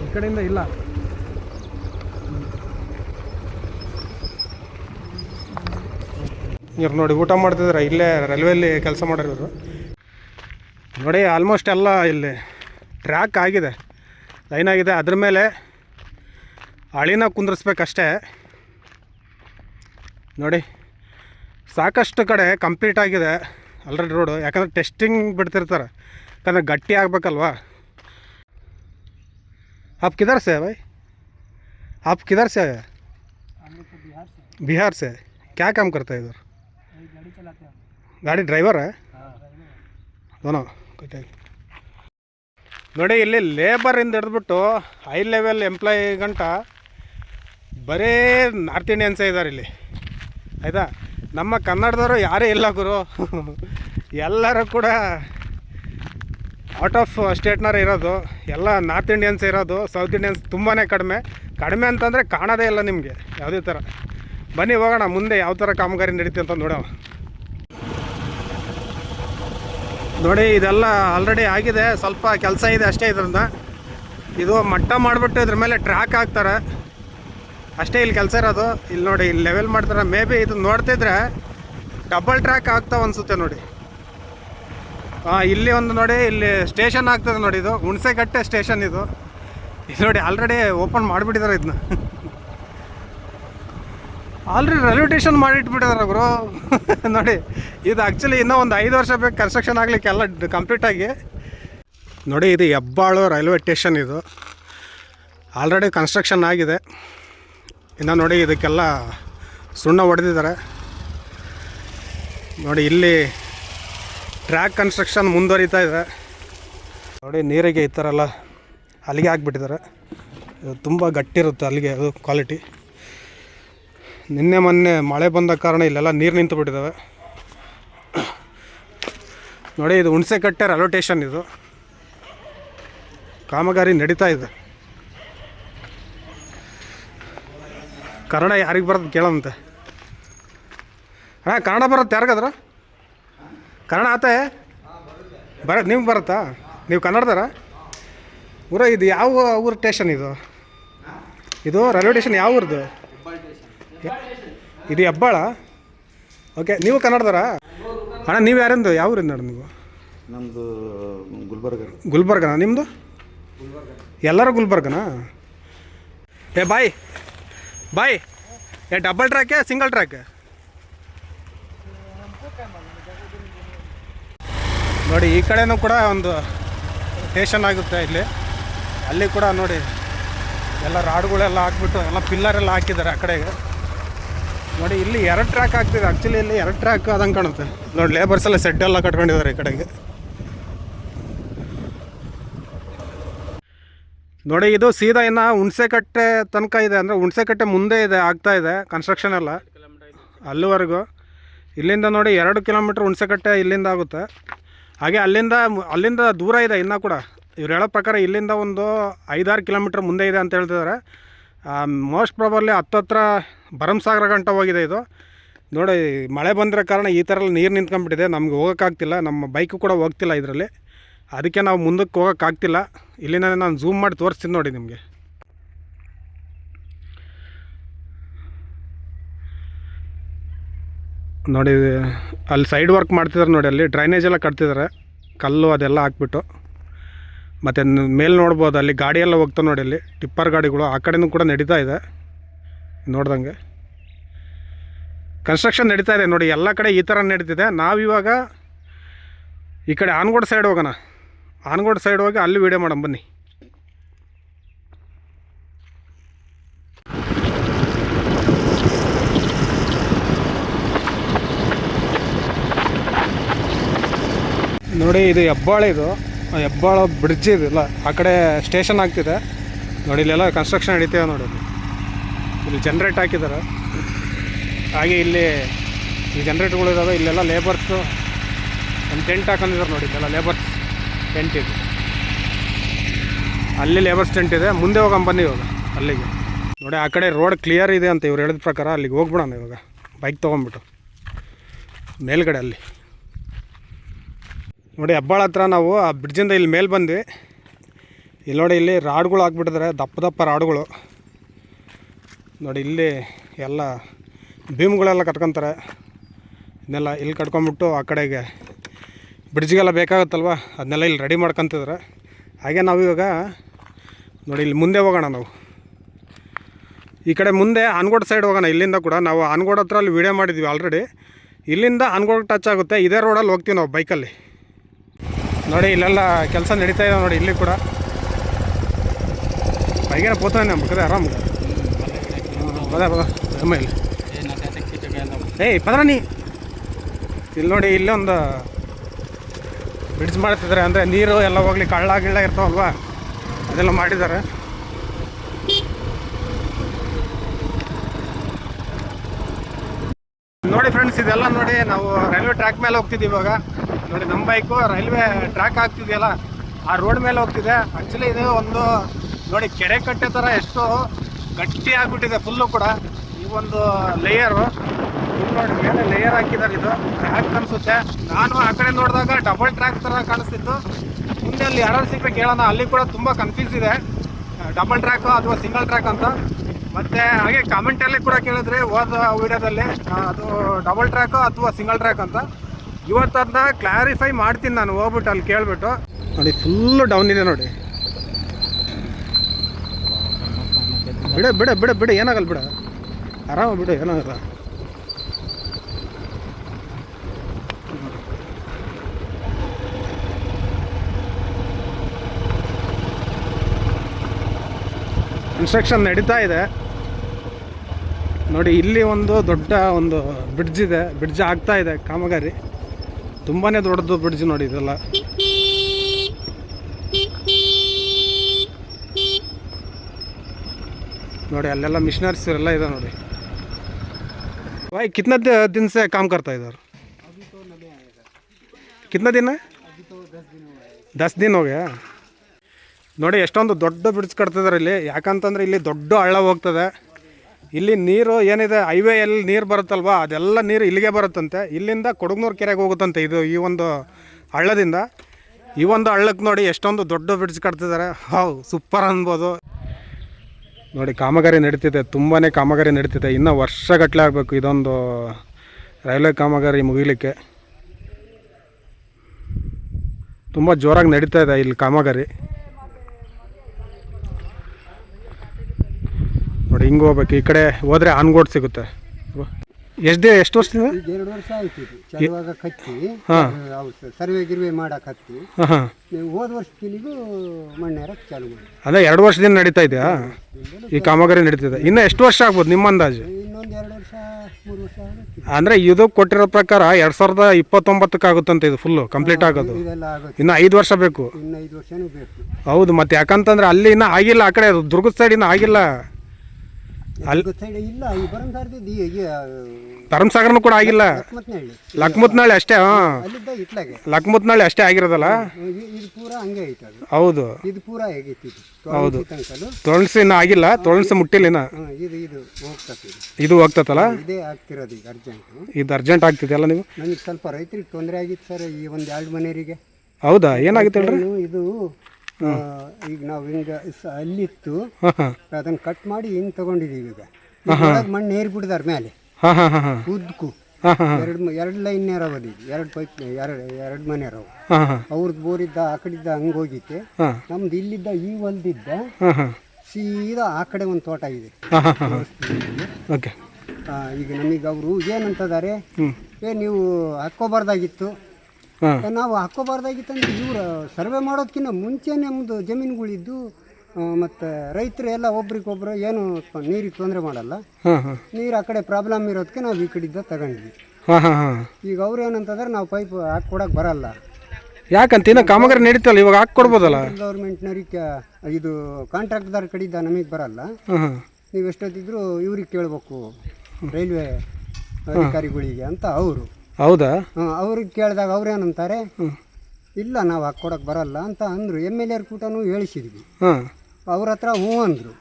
A: ಈ ಕಡೆಯಿಂದ ಇಲ್ಲ. ಇವ್ರು ನೋಡಿ, ಊಟ ಮಾಡ್ತಿದ್ರೆ. ಇಲ್ಲೇ ರೈಲ್ವೆಯಲ್ಲಿ ಕೆಲಸ ಮಾಡೋರು ನೋಡಿ ಆಲ್ಮೋಸ್ಟ್ ಎಲ್ಲ ಇಲ್ಲಿ ಟ್ರ್ಯಾಕ್ ಆಗಿದೆ. ಲೈನ್ ಆಗಿದೆ. ಅದ್ರ ಮೇಲೆ ಹಳಿನ ಕುಂದ್ರಿಸ್ಬೇಕಷ್ಟೇ. ನೋಡಿ, ಸಾಕಷ್ಟು ಕಡೆ ಕಂಪ್ಲೀಟ್ ಆಗಿದೆ. ಆಲ್ರೆಡಿ ರೋಡು ಯಾಕಂದರೆ ಟೆಸ್ಟಿಂಗ್ ಬಿಡ್ತಿರ್ತಾರೆ ಯಾಕಂದರೆ ಗಟ್ಟಿ ಆಗಬೇಕಲ್ವಾ आप किधर से है भाई आप किधर से आए बिहार से क्या काम करते हैं इधर ಗಾಡಿ ಡ್ರೈವರ್ ದೋನೋ ನೋಡಿ ಇಲ್ಲಿ ಲೇಬರಿಂದ ಹಿಡಿದ್ಬಿಟ್ಟು ಹೈ ಲೆವೆಲ್ ಎಂಪ್ಲಾಯಿ ಗಂಟ ಬರೀ ನಾರ್ತ್ ಇಂಡಿಯನ್ಸೇ ಇದ್ದಾರೆ ಇಲ್ಲಿ ಆಯಿತಾ ನಮ್ಮ ಕನ್ನಡದವರು ಯಾರೇ ಇಲ್ಲ ಗುರು. ಎಲ್ಲರೂ ಕೂಡ ಔಟ್ ಆಫ್ ಸ್ಟೇಟ್ನವ್ರು ಇರೋದು. ಎಲ್ಲ ನಾರ್ತ್ ಇಂಡಿಯನ್ಸ್ ಇರೋದು. ಸೌತ್ ಇಂಡಿಯನ್ಸ್ ತುಂಬಾ ಕಡಿಮೆ. ಕಡಿಮೆ ಅಂತಂದರೆ ಕಾಣೋದೇ ಇಲ್ಲ ನಿಮಗೆ. ಯಾವುದೇ ಥರ. ಬನ್ನಿ ಹೋಗೋಣ, ಮುಂದೆ ಯಾವ ಥರ ಕಾಮಗಾರಿ ನಡೀತಿ ಅಂತ ನೋಡೋಣ. ನೋಡಿ, ಇದೆಲ್ಲ ಆಲ್ರೆಡಿ ಆಗಿದೆ. ಸ್ವಲ್ಪ ಕೆಲಸ ಇದೆ ಅಷ್ಟೇ ಇದರಿಂದ. ಇದು ಮಟ್ಟ ಮಾಡಿಬಿಟ್ಟು ಇದ್ರ ಮೇಲೆ ಟ್ರ್ಯಾಕ್ ಹಾಕ್ತಾರೆ. ಅಷ್ಟೇ ಇಲ್ಲಿ ಕೆಲಸ ಇರೋದು. ಇಲ್ಲಿ ನೋಡಿ, ಇಲ್ಲಿ ಲೆವೆಲ್ ಮಾಡ್ತಾರೆ. ಮೇ ಬಿ ಇದು ನೋಡ್ತಿದ್ರೆ ಡಬಲ್ ಟ್ರ್ಯಾಕ್ ಆಗ್ತಾವ ಅನಿಸುತ್ತೆ ನೋಡಿ. ಹಾಂ ಇಲ್ಲಿ ಒಂದು ನೋಡಿ, ಇಲ್ಲಿ ಸ್ಟೇಷನ್ ಆಗ್ತದೆ ನೋಡಿ ಇದು. ಹುಣಸೆಗಟ್ಟೆ ಸ್ಟೇಷನ್ ಇದು. ಇದು ನೋಡಿ ಆಲ್ರೆಡಿ ಓಪನ್ ಮಾಡಿಬಿಟ್ಟಿದ್ದಾರೆ ಇದನ್ನ ಆಲ್ರೆಡಿ ರೈಲ್ವೆ ಸ್ಟೇಷನ್ ಮಾಡಿಟ್ಬಿಟ್ಟಿದ್ದಾರೆ ಗುರು. ನೋಡಿ, ಇದು ಆ್ಯಕ್ಚುಲಿ ಇನ್ನೂ ಒಂದು ಐದು ವರ್ಷ ಬೇಕು ಕನ್ಸ್ಟ್ರಕ್ಷನ್ ಆಗಲಿಕ್ಕೆ ಎಲ್ಲ ಕಂಪ್ಲೀಟ್ ಆಗಿ. ನೋಡಿ, ಇದು ಹೆಬ್ಬಾಳು ರೈಲ್ವೆ ಸ್ಟೇಷನ್ ಇದು. ಆಲ್ರೆಡಿ ಕನ್ಸ್ಟ್ರಕ್ಷನ್ ಆಗಿದೆ. ಇನ್ನು ನೋಡಿ ಇದಕ್ಕೆಲ್ಲ ಸುಣ್ಣ ಹೊಡೆದಿದ್ದಾರೆ. ನೋಡಿ ಇಲ್ಲಿ ಟ್ರ್ಯಾಕ್ ಕನ್ಸ್ಟ್ರಕ್ಷನ್ ಮುಂದುವರಿತಾ ಇದೆ. ನೋಡಿ ನೀರಿಗೆ ಈ ಥರ ಎಲ್ಲ ಅಲ್ಲಿಗೆ ಹಾಕ್ಬಿಟ್ಟಿದ್ದಾರೆ. ಇದು ತುಂಬ ಗಟ್ಟಿರುತ್ತೆ ಅಲ್ಲಿಗೆ, ಅದು ಕ್ವಾಲಿಟಿ ನಿನ್ನೆ ಮೊನ್ನೆ ಮಳೆ ಬಂದ ಕಾರಣ ಇಲ್ಲೆಲ್ಲ ನೀರು ನಿಂತು ಬಿಟ್ಟಿದ್ದಾವೆ ನೋಡಿ ಇದು ಹುಣಸೆ ಕಟ್ಟೆ ರಲೋಟೇಷನ್ ಇದು. ಕಾಮಗಾರಿ ನಡೀತಾ ಇದೆ. ಕನ್ನಡ ಯಾರಿಗೆ ಬರೋದು ಕೇಳಂತೆ ಹಾಂ ಕನ್ನಡ ಬರುತ್ತೆ ಯಾರಿಗಾದ್ರ? ಕನ್ನಡ ಆತ? ಬರ ನಿಮ್ಗೆ ಬರುತ್ತಾ? ನೀವು ಕನ್ನಡದಾರ ಊರ ಇದು ಯಾವ ಊರ ಸ್ಟೇಷನ್ ಇದು? ಇದು ರೈಲ್ವೆ ಸ್ಟೇಷನ್ ಯಾವ ಊರದು? ಇದು ಹೆಬ್ಬಾಳ? ಓಕೆ ನೀವು ಕನ್ನಡದಾರ ಅಣ್ಣ ನೀವು ಯಾರಿಂದ? ಯಾವ ಊರಿಂದ ನೀವು?
C: ನಮ್ಮದು ಗುಲ್ಬರ್ಗ
A: ಗುಲ್ಬರ್ಗನಾ ನಿಮ್ಮದು ಎಲ್ಲರೂ ಗುಲ್ಬರ್ಗನಾ? ಏ ಬಾಯ್. ಬಾಯ್. ಏ ಡಬಲ್ ಟ್ರ್ಯಾಕೆ ಸಿಂಗಲ್ ಟ್ರ್ಯಾಕ್ ನೋಡಿ, ಈ ಕಡೆನೂ ಕೂಡ ಒಂದು ಸ್ಟೇಷನ್ ಆಗುತ್ತೆ ಇಲ್ಲಿ. ಅಲ್ಲಿ ಕೂಡ ನೋಡಿ, ಎಲ್ಲ ರಾಡ್ಗಳೆಲ್ಲ ಹಾಕ್ಬಿಟ್ಟು, ಎಲ್ಲ ಪಿಲ್ಲರ್ ಎಲ್ಲ ಹಾಕಿದ್ದಾರೆ ಆ ಕಡೆಗೆ. ನೋಡಿ, ಇಲ್ಲಿ ಎರಡು ಟ್ರ್ಯಾಕ್ ಆಗ್ತಿದೆ. ಆ್ಯಕ್ಚುಲಿ ಇಲ್ಲಿ ಎರಡು ಟ್ರ್ಯಾಕ್ ಆದಂಗೆ ಕಾಣುತ್ತೆ. ನೋಡಿ ಲೇಬರ್ಸ್ ಎಲ್ಲ ಸೆಡ್ ಎಲ್ಲ ಕಟ್ಕೊಂಡಿದ್ದಾರೆ ಈ ಕಡೆಗೆ. ನೋಡಿ, ಇದು ಸೀದಾ ಇನ್ನು ಹುಣಸೆಕಟ್ಟೆ ತನಕ ಇದೆ. ಅಂದರೆ ಹುಣಸೆಕಟ್ಟೆ ಮುಂದೆ ಇದೆ, ಆಗ್ತಾ ಇದೆ ಕನ್ಸ್ಟ್ರಕ್ಷನ್ ಎಲ್ಲ. ಅಲ್ಲಿವರೆಗೂ. ಇಲ್ಲಿಂದ ನೋಡಿ, ಎರಡು ಕಿಲೋಮೀಟ್ರ್ ಹುಣಸೆಕಟ್ಟೆ ಇಲ್ಲಿಂದ ಆಗುತ್ತೆ. ಹಾಗೆ ಅಲ್ಲಿಂದ ಅಲ್ಲಿಂದ ದೂರ ಇದೆ ಇನ್ನೂ ಕೂಡ. ಇವ್ರು ಹೇಳೋ ಪ್ರಕಾರ ಇಲ್ಲಿಂದ ಒಂದು ಐದಾರು ಕಿಲೋಮೀಟ್ರ್ ಮುಂದೆ ಇದೆ ಅಂತ ಹೇಳ್ತಿದ್ದಾರೆ. ಮೋಸ್ಟ್ ಪ್ರಾಬಲಿ ಹತ್ತತ್ರ ಭರಮಸಾಗರ ಗಂಟ ಹೋಗಿದೆ ಇದು. ನೋಡಿ, ಮಳೆ ಬಂದಿರೋ ಕಾರಣ ಈ ಥರ ನೀರು ನಿಂತ್ಕೊಂಡ್ಬಿಟ್ಟಿದೆ. ನಮ್ಗೆ ಹೋಗೋಕ್ಕಾಗ್ತಿಲ್ಲ. ನಮ್ಮ ಬೈಕು ಕೂಡ ಹೋಗ್ತಿಲ್ಲ ಇದರಲ್ಲಿ. ಅದಕ್ಕೆ ನಾವು ಮುಂದಕ್ಕೆ ಹೋಗೋಕ್ಕಾಗ್ತಿಲ್ಲ ಇಲ್ಲಿಂದ ನಾನು ಝೂಮ್ ಮಾಡಿ ತೋರಿಸ್ತೀನಿ ನೋಡಿ ನಿಮಗೆ. ನೋಡಿ, ಅಲ್ಲಿ ಸೈಡ್ ವರ್ಕ್ ಮಾಡ್ತಿದ್ದಾರೆ ನೋಡಿ, ಅಲ್ಲಿ ಡ್ರೈನೇಜ್ ಎಲ್ಲ ಕಟ್ತಿದ್ದಾರೆ ಕಲ್ಲು ಅದೆಲ್ಲ ಹಾಕ್ಬಿಟ್ಟು. ಮತ್ತು ಮೇಲೆ ನೋಡ್ಬೋದು, ಅಲ್ಲಿ ಗಾಡಿ ಎಲ್ಲ ಹೋಗ್ತಾವೆ ನೋಡಿ ಅಲ್ಲಿ. ಟಿಪ್ಪರ್ ಗಾಡಿಗಳು ಆ ಕಡೆನೂ ಕೂಡ ನಡೀತಾ ಇದೆ. ನೋಡ್ದಂಗೆ. ಕನ್ಸ್ಟ್ರಕ್ಷನ್ ನಡೀತಾ ಇದೆ ನೋಡಿ, ಎಲ್ಲ ಕಡೆ ಈ ಥರ ನಡೀತಿದೆ. ನಾವಿವಾಗ ಈ ಕಡೆ ಆನ್ಗೋಡ್ ಸೈಡ್ ಹೋಗೋಣ. ಆನಗೋಡ್ ಸೈಡ್ ಹೋಗಿ ಅಲ್ಲಿ ವೀಡಿಯೋ ಮಾಡೋಣ, ಬನ್ನಿ. ನೋಡಿ, ಇದು ಹೆಬ್ಬಾಳ ಇದು. ಹೆಬ್ಬಾಳ ಬ್ರಿಡ್ಜ್ ಇದೆಲ್ಲ ಆ ಕಡೆ ಸ್ಟೇಷನ್ ಆಗ್ತಿದೆ. ನೋಡಿ, ಇಲ್ಲೆಲ್ಲ ಕನ್ಸ್ಟ್ರಕ್ಷನ್ ನಡೀತೇವೆ ನೋಡಿ. ಇಲ್ಲಿ ಜನ್ರೇಟ್ ಹಾಕಿದ್ದಾರೆ. ಹಾಗೆ ಇಲ್ಲಿ ಈ ಜನ್ರೇಟ್ಗಳು ಇದ್ದಾವೆ ಇಲ್ಲೆಲ್ಲ ಲೇಬರ್ಸು ಒಂದು ಟೆಂಟ್ ಹಾಕೊಂಡಿದ್ದಾರೆ ನೋಡಿ, ಇಲ್ಲೆಲ್ಲ ಲೇಬರ್ಸ್ ಟೆಂಟ್ ಇದೆ. ಅಲ್ಲಿ ಲೇಬರ್ಸ್ ಟೆಂಟ್ ಇದೆ. ಮುಂದೆ ಹೋಗೋಣ ಬನ್ನಿ ಇವಾಗ, ಅಲ್ಲಿಗೆ. ನೋಡಿ, ಆ ಕಡೆ ರೋಡ್ ಕ್ಲಿಯರ್ ಇದೆ ಅಂತ ಇವ್ರು ಹೇಳಿದ ಪ್ರಕಾರ ಅಲ್ಲಿಗೆ ಹೋಗ್ಬಿಡೋಣ ಇವಾಗ. ಬೈಕ್ ತೊಗೊಂಬಿಟ್ಟು ಮೇಲ್ಗಡೆ ಅಲ್ಲಿ. ನೋಡಿ, ಹೆಬ್ಬಾಳ ಹತ್ರ ನಾವು ಆ ಬ್ರಿಡ್ಜಿಂದ ಇಲ್ಲಿ ಮೇಲೆ ಬಂದ್ವಿ. ಇಲ್ಲಿ ನೋಡಿ, ಇಲ್ಲಿ ರಾಡ್ಗಳು ಹಾಕ್ಬಿಟ್ಟಿದ್ದಾರೆ ದಪ್ಪ ದಪ್ಪ ರಾಡ್ಗಳು. ನೋಡಿ, ಇಲ್ಲಿ ಎಲ್ಲ ಭೀಮ್ಗಳೆಲ್ಲ ಕಟ್ಕೊತಾರೆ. ಇದನ್ನೆಲ್ಲ ಇಲ್ಲಿ ಕಟ್ಕೊಂಬಿಟ್ಟು ಆ ಕಡೆಗೆ ಬ್ರಿಡ್ಜ್ಗೆಲ್ಲ ಬೇಕಾಗುತ್ತಲ್ವ? ಅದನ್ನೆಲ್ಲ ಇಲ್ಲಿ ರೆಡಿ ಮಾಡ್ಕೊತಿದ್ರೆ. ಹಾಗೆ ನಾವು ಇವಾಗ ನೋಡಿ ಇಲ್ಲಿ ಮುಂದೆ ಹೋಗೋಣ ನಾವು. ಈ ಕಡೆ ಮುಂದೆ ಆನ್ಗೋಡ್ ಸೈಡ್ ಹೋಗೋಣ. ಇಲ್ಲಿಂದ ಕೂಡ ನಾವು ಆನ್ಗೋಡ್ ಹತ್ರ ಅಲ್ಲಿ ವೀಡಿಯೋ ಮಾಡಿದ್ವಿ ಆಲ್ರೆಡಿ ಇಲ್ಲಿಂದ ಆನ್ಗೋಡ್ ಟಚ್ ಆಗುತ್ತೆ. ಇದೇ ರೋಡಲ್ಲಿ ಹೋಗ್ತೀವಿ ನಾವು ಬೈಕಲ್ಲಿ ನೋಡಿ ಇಲ್ಲೆಲ್ಲ ಕೆಲಸ ನಡೀತಾ ಇದೆ ನೋಡಿ ಇಲ್ಲಿ ಕೂಡ. ಬೈಗೇನ ಪೋತಾನೆ ನಮ್ಗೆ ಆರಾಮ್. ಪದ ಪದ ಆಮೇಲೆ ಏಯ್ ಪದ್ರ ನೀ ಇಲ್ಲಿ ನೋಡಿ ಇಲ್ಲೊಂದು ಬ್ರಿಡ್ಜ್ ಮಾಡ್ತಿದ್ದಾರೆ ಅಂದರೆ ನೀರು ಎಲ್ಲ ಹೋಗ್ಲಿ ಕಳ್ಳ ಗಿಳ್ಳ ಇರ್ತಾವಲ್ವಾ? ಅದೆಲ್ಲ ಮಾಡಿದ್ದಾರೆ. ನೋಡಿ ಫ್ರೆಂಡ್ಸ್ ಇದೆಲ್ಲ ನೋಡಿ ನಾವು ರೈಲ್ವೆ ಟ್ರ್ಯಾಕ್ ಮೇಲೆ ಹೋಗ್ತಿದ್ದೀವಿ ಇವಾಗ. ನೋಡಿ ನಮ್ಮ ಬೈಕು ರೈಲ್ವೆ ಟ್ರ್ಯಾಕ್ ಆಗ್ತಿದೆಯಲ್ಲ, ಆ ರೋಡ್ ಮೇಲೆ ಹೋಗ್ತಿದೆ. ಆ್ಯಕ್ಚುಲಿ ಇದು ಒಂದು, ನೋಡಿ ಕೆರೆ ಕಟ್ಟೆ ಥರ ಎಷ್ಟು ಗಟ್ಟಿ ಆಗಿಬಿಟ್ಟಿದೆ ಫುಲ್ಲು ಕೂಡ. ಈ ಒಂದು ಲೇಯರು ನೋಡಿ ಮೇಲೆ ಲೇಯರ್ ಹಾಕಿದ್ದಾರೆ ಇದು. ಟ್ರ್ಯಾಕ್ ಅನಿಸುತ್ತೆ. ನಾನು ಆ ಕಡೆ ನೋಡಿದಾಗ ಡಬಲ್ ಟ್ರ್ಯಾಕ್ ಥರ ಕಾಣಿಸ್ತಿತ್ತು. ಮುಂದೆ ಅಲ್ಲಿ ಯಾರು ಸಿಕ್ಕರೆ ಕೇಳೋಣ ಅಲ್ಲಿ ಕೂಡ ತುಂಬ ಕನ್ಫ್ಯೂಸ್ ಇದೆ. ಡಬಲ್ ಟ್ರ್ಯಾಕ್ ಅಥವಾ ಸಿಂಗಲ್ ಟ್ರ್ಯಾಕ್ ಅಂತ. ಮತ್ತೆ ಹಾಗೆ ಕಾಮೆಂಟಲ್ಲಿ ಕೂಡ ಕೇಳಿದ್ರೆ ಓದ ವಿಡಿಯೋದಲ್ಲಿ ಅದು ಡಬಲ್ ಟ್ರ್ಯಾಕ್ ಅಥವಾ ಸಿಂಗಲ್ ಟ್ರ್ಯಾಕ್ ಅಂತ. ಇವತ್ತು ಕ್ಲಾರಿಫೈ ಮಾಡ್ತೀನಿ ನಾನು, ಹೋಗ್ಬಿಟ್ಟು ಅಲ್ಲಿ ಕೇಳಿಬಿಟ್ಟು. ನೋಡಿ ಫುಲ್ಲು ಡೌನ್ ಇದೆ ನೋಡಿ. ಬಿಡ ಬಿಡ ಬಿಡ ಬಿಡ, ಏನಾಗಲ್ಲ ಬಿಡ. ಆರಾಮ ಬಿಡು, ಏನಾಗಲ್ಲ. ಕನ್ಸ್ಟ್ರಕ್ಷನ್ ನಡೀತಾ ಇದೆ. ನೋಡಿ ಇಲ್ಲಿ ಒಂದು ದೊಡ್ಡ ಒಂದು ಬ್ರಿಡ್ಜ್ ಇದೆ. ಬ್ರಿಡ್ಜ್ ಆಗ್ತಾ ಇದೆ ಕಾಮಗಾರಿ. ತುಂಬಾ ದೊಡ್ಡದು ಬ್ರಿಡ್ಜ್ ನೋಡಿ ಇದೆಲ್ಲ. ನೋಡಿ ಅಲ್ಲೆಲ್ಲ ಮಿಷನರೀಸ್ ಎಲ್ಲ ಇದೆ ನೋಡಿ. ಭಾಯ್ ಕಿತ್ನ ದಿನ ಕಾಮ್ ಕರ್ತಾ ಇದ್ದಾರೆ ಕಿತ್ನ ದಿನ ದಸ್ ದಿನ ಹೋಗ್ಯಾ? ನೋಡಿ, ಎಷ್ಟೊಂದು ದೊಡ್ಡ ಬ್ರಿಡ್ಜ್ ಕಟ್ತಿದ್ದಾರೆ ಇಲ್ಲಿ. ಯಾಕಂತಂದ್ರೆ ಇಲ್ಲಿ ದೊಡ್ಡ ಹಳ್ಳ ಹೋಗ್ತದೆ. ಇಲ್ಲಿ ನೀರು ಏನಿದೆ ಹೈವೇ ಎಲ್ಲಿ ನೀರು ಬರುತ್ತಲ್ವಾ? ಅದೆಲ್ಲ ನೀರು ಇಲ್ಲಿಗೆ ಬರುತ್ತಂತೆ. ಇಲ್ಲಿಂದ ಕೊಡಗ್ನೂರು ಕೆರೆಗೆ ಹೋಗುತ್ತಂತೆ ಇದು, ಈ ಒಂದು ಹಳ್ಳದಿಂದ. ಈ ಒಂದು ಹಳ್ಳಕ್ಕೆ ನೋಡಿ, ಎಷ್ಟೊಂದು ದೊಡ್ಡ ಬ್ರಿಡ್ಜ್ ಕಟ್ತಿದ್ದಾರೆ ಹೌ ಸೂಪರ್ ಅನ್ಬೋದು. ನೋಡಿ, ಕಾಮಗಾರಿ ನಡೀತಿದೆ ತುಂಬಾ ಕಾಮಗಾರಿ ನಡೀತಿದೆ. ಇನ್ನೂ ವರ್ಷಗಟ್ಟಲೆ ಆಗಬೇಕು ಇದೊಂದು ರೈಲ್ವೆ ಕಾಮಗಾರಿ ಮುಗಿಲಿಕ್ಕೆ. ತುಂಬ ಜೋರಾಗಿ ನಡೀತಾ ಇದೆ ಇಲ್ಲಿ ಕಾಮಗಾರಿ. ನೋಡಿ ಹಿಂಗೆ ಹೋಗ್ಬೇಕು. ಈ ಕಡೆ ಹೋದರೆ ಆನ್ಗೋಡ್ ಸಿಗುತ್ತೆ. ಎಷ್ಟು ಎಷ್ಟು ವರ್ಷದಿಂದ
D: ಈಗ ಎರಡು ವರ್ಷ ಆಯ್ತು ಇದು. ಚಲುವಾಗ ಕತ್ತಿ
A: ಹಾ.
D: ಅವು ಸರ್ವೆ ಗಿರ್ವೆ ಮಾಡಕ್ ಹತ್ತಿ.
A: ಹಾಂ ಹಾಂ.
D: ನೀವು ಹೋದ ವರ್ಷಕ್ಕಿಲಿಗೂ ಮಣ್ಣೇರಕ್ಕೆ ಚಾಲು ಮಾಡಿ
A: ಅದೇ ಎರಡು ವರ್ಷದಿಂದ ನಡೀತಾ ಇದೆಯಾ? ಈ ಕಾಮಗಾರಿ ನಡೀತಿದೆ. ಇನ್ನು ಎಷ್ಟು ವರ್ಷ ಆಗ್ಬೋದು ನಿಮ್ಮ ಅಂದಾಜು?
D: ಇನ್ನೊಂದು ಎರಡು ವರ್ಷ ಮೂರು ವರ್ಷ ಆಗುತ್ತೆ.
A: ಅಂದರೆ ಇದು ಕೊಟ್ಟಿರೋ ಪ್ರಕಾರ ಎರಡು ಸಾವಿರದ ಇಪ್ಪತ್ತೊಂಬತ್ತಕ್ಕೆ ಆಗುತ್ತಂತೆ ಇದು ಫುಲ್ಲು ಕಂಪ್ಲೀಟ್ ಆಗೋದು.
D: ಇದೆಲ್ಲ ಆಗುತ್ತೆ.
A: ಇನ್ನು ಐದು ವರ್ಷ ಬೇಕು.
D: ಇನ್ನು ಐದು ವರ್ಷನೂ ಬೇಕು.
A: ಹೌದು ಮತ್ತೆ ಯಾಕಂತಂದ್ರೆ ಅಲ್ಲಿ ಇನ್ನೂ ಆಗಿಲ್ಲ ಆ ಕಡೆ ದುರ್ಗದ ಸೈಡ್ ಇನ್ನೂ ಆಗಿಲ್ಲ.
D: ಅಲ್ಲಿ ಸೈಡ್ ಇಲ್ಲ ಈ ಬರಂ ಸಾರ್ದಿದ್ದು ಈ
A: ಧರ್ಮಸಾಗರನು ಕೂಡ ಆಗಿಲ್ಲ.
D: ಲಕ್ಮತ್ನಹಳ್ಳಿ
A: ಲಕ್ಮುತ್ನಳ್ಳಿ ಅಷ್ಟೇ ಹಾಂ.
D: ಅಲ್ಲಿದ್ದ ಇತ್ಲಾಗೆ
A: ಲಕ್ಮುತ್ನಳ್ಳಿ ಅಷ್ಟೇ ಆಗಿರೋದಲ್ಲ?
D: ಇ- ಇದು ಪೂರ ಹಂಗೆ ಐತೆ ಅದು.
A: ಹೌದು.
D: ಇದು ಪೂರ ಹೇಗಿತ್ತು ಇದು.
A: ಹೌದು.
D: ತನಕಲು
A: ತೊಳಸಿ ಇನ್ನೂ ಆಗಿಲ್ಲ ತೊಳಸಿ ಮುಟ್ಟಿಲ್ಲ ಇನ್ನ
D: ಹಾಂ ಇದು ಇದು ಹೋಗ್ತದೆ ಇದು.
A: ಇದು ಹೋಗ್ತತಲ್ಲ
D: ಇದೇ ಆಗ್ತಿರೋದು ಈಗ ಅರ್ಜೆಂಟು
A: ಇದು ಅರ್ಜೆಂಟ್ ಆಗ್ತಿದೆಯಲ್ಲ ನೀವು?
D: ನನಗೆ ಸ್ವಲ್ಪ ರೈತರಿಗೆ ತೊಂದರೆ ಆಗಿತ್ತು ಸರ್ ಈ ಒಂದು ಎರಡು ಮನೆಯವರಿಗೆ
A: ಹೌದಾ? ಏನಾಗುತ್ತೆ ಹೇಳ್ರಿ?
D: ಏನು ಇದು ಈಗ ನಾವು ಹಿಂಗ ಸ- ಅಲ್ಲಿತ್ತು ಅದನ್ನು ಕಟ್ ಮಾಡಿ ಹಿಂಗ್ ತಗೊಂಡಿದ್ದೀವಿ ಈಗ. ಮಣ್ಣು ಮಣ್ಣು ಬಿಡದಾರ ಮೇಲೆ
A: ಹಾಂ ಹಾಂ ಹಾಂ
D: ಉದ್ದಕ್ಕೂ ಎರಡು ಎರಡು ಲೈನ್ ನೇರ ಅವಧಿ ಎರಡು ಪೈಪ್ ಎರಡು ಎರಡು ಮನೆ ಅರವು
A: ಹಾಂ ಹಾಂ.
D: ಅವ್ರದ್ದು ಬೋರಿದ್ದ ಆ ಕಡಿದ್ದ ಹಂಗೆ ಹೋಗಿತ್ತೆ.
A: ಹಾಂ.
D: ನಮ್ದು ಇಲ್ಲಿದ್ದ ಈ ಹೊಲ್ದಿದ್ದ
A: ಹಾಂ ಹಾಂ.
D: ಸೀದಾ ಆ ಕಡೆ ಒಂದು ತೋಟ ಇದೆ.
A: ಹಾಂ ಹಾಂ ಹಾಂ ಓಕೆ.
D: ಆ, ಈಗ ನಮಗೆ ಅವರು ಏನಂತದಾರೆ?
A: ಹ್ಞೂ
D: ಏ ನೀವು ಹಾಕ್ಕೋಬಾರ್ದಾಗಿತ್ತು.
A: ಹಾಂ
D: ನಾವು ಹಾಕೋಬಾರ್ದಾಗಿತ್ತಂದ್ರೆ ಇವ್ರು ಸರ್ವೆ ಮಾಡೋದಕ್ಕಿಂತ ಮುಂಚೆ ನಮ್ಮದು ಜಮೀನುಗಳಿದ್ದು ಮತ್ತು ರೈತರು ಎಲ್ಲ ಒಬ್ರಿಗೊಬ್ರು ಏನು ನೀರಿಗೆ ತೊಂದರೆ ಮಾಡಲ್ಲ. ನೀರು ಆ ಕಡೆ ಪ್ರಾಬ್ಲಮ್ ಇರೋದಕ್ಕೆ ನಾವು ಈ ಕಡೆಯಿಂದ ತಗೊಂಡ್ವಿ. ಈಗ ಅವ್ರು ಏನಂತಂದ್ರೆ ನಾವು ಪೈಪ್ ಹಾಕ್ಕೊಡಕ್ಕೆ ಬರಲ್ಲ.
A: ಯಾಕಂತ ಇನ್ನು ಕಾಮಗಾರಿ ನಡೀತಲ್ಲ? ಇವಾಗ ಹಾಕ್ಕೊಡ್ಬೋದಲ್ಲ
D: ಗೌರ್ಮೆಂಟ್ನವ್ರಿಗೆ ಇದು ಕಾಂಟ್ರಾಕ್ಟ್ದಾರ ಕಡೆಯಿಂದ ನಮಗೆ ಬರಲ್ಲ. ನೀವು ಎಷ್ಟೊತ್ತಿದ್ರು ಇವ್ರಿಗೆ ಕೇಳಬೇಕು ರೈಲ್ವೆ ಅಧಿಕಾರಿಗಳಿಗೆ ಅಂತ ಅವರು.
A: ಹೌದಾ?
D: ಅವ್ರಿಗೆ ಕೇಳಿದಾಗ ಅವ್ರು ಏನಂತಾರೆ? ಇಲ್ಲ ನಾವು ಹಾಕ್ಕೊಡಕ್ಕೆ ಬರಲ್ಲ ಅಂತ ಅಂದರು. ಎಂ ಎಲ್ ಎರ್ ಕೂಟನೂ ಹೇಳಿಸಿದ್ವಿ.
A: ಹಾಂ.
D: ಅವ್ರ ಹತ್ರ ಹ್ಞೂ ಅಂದರು.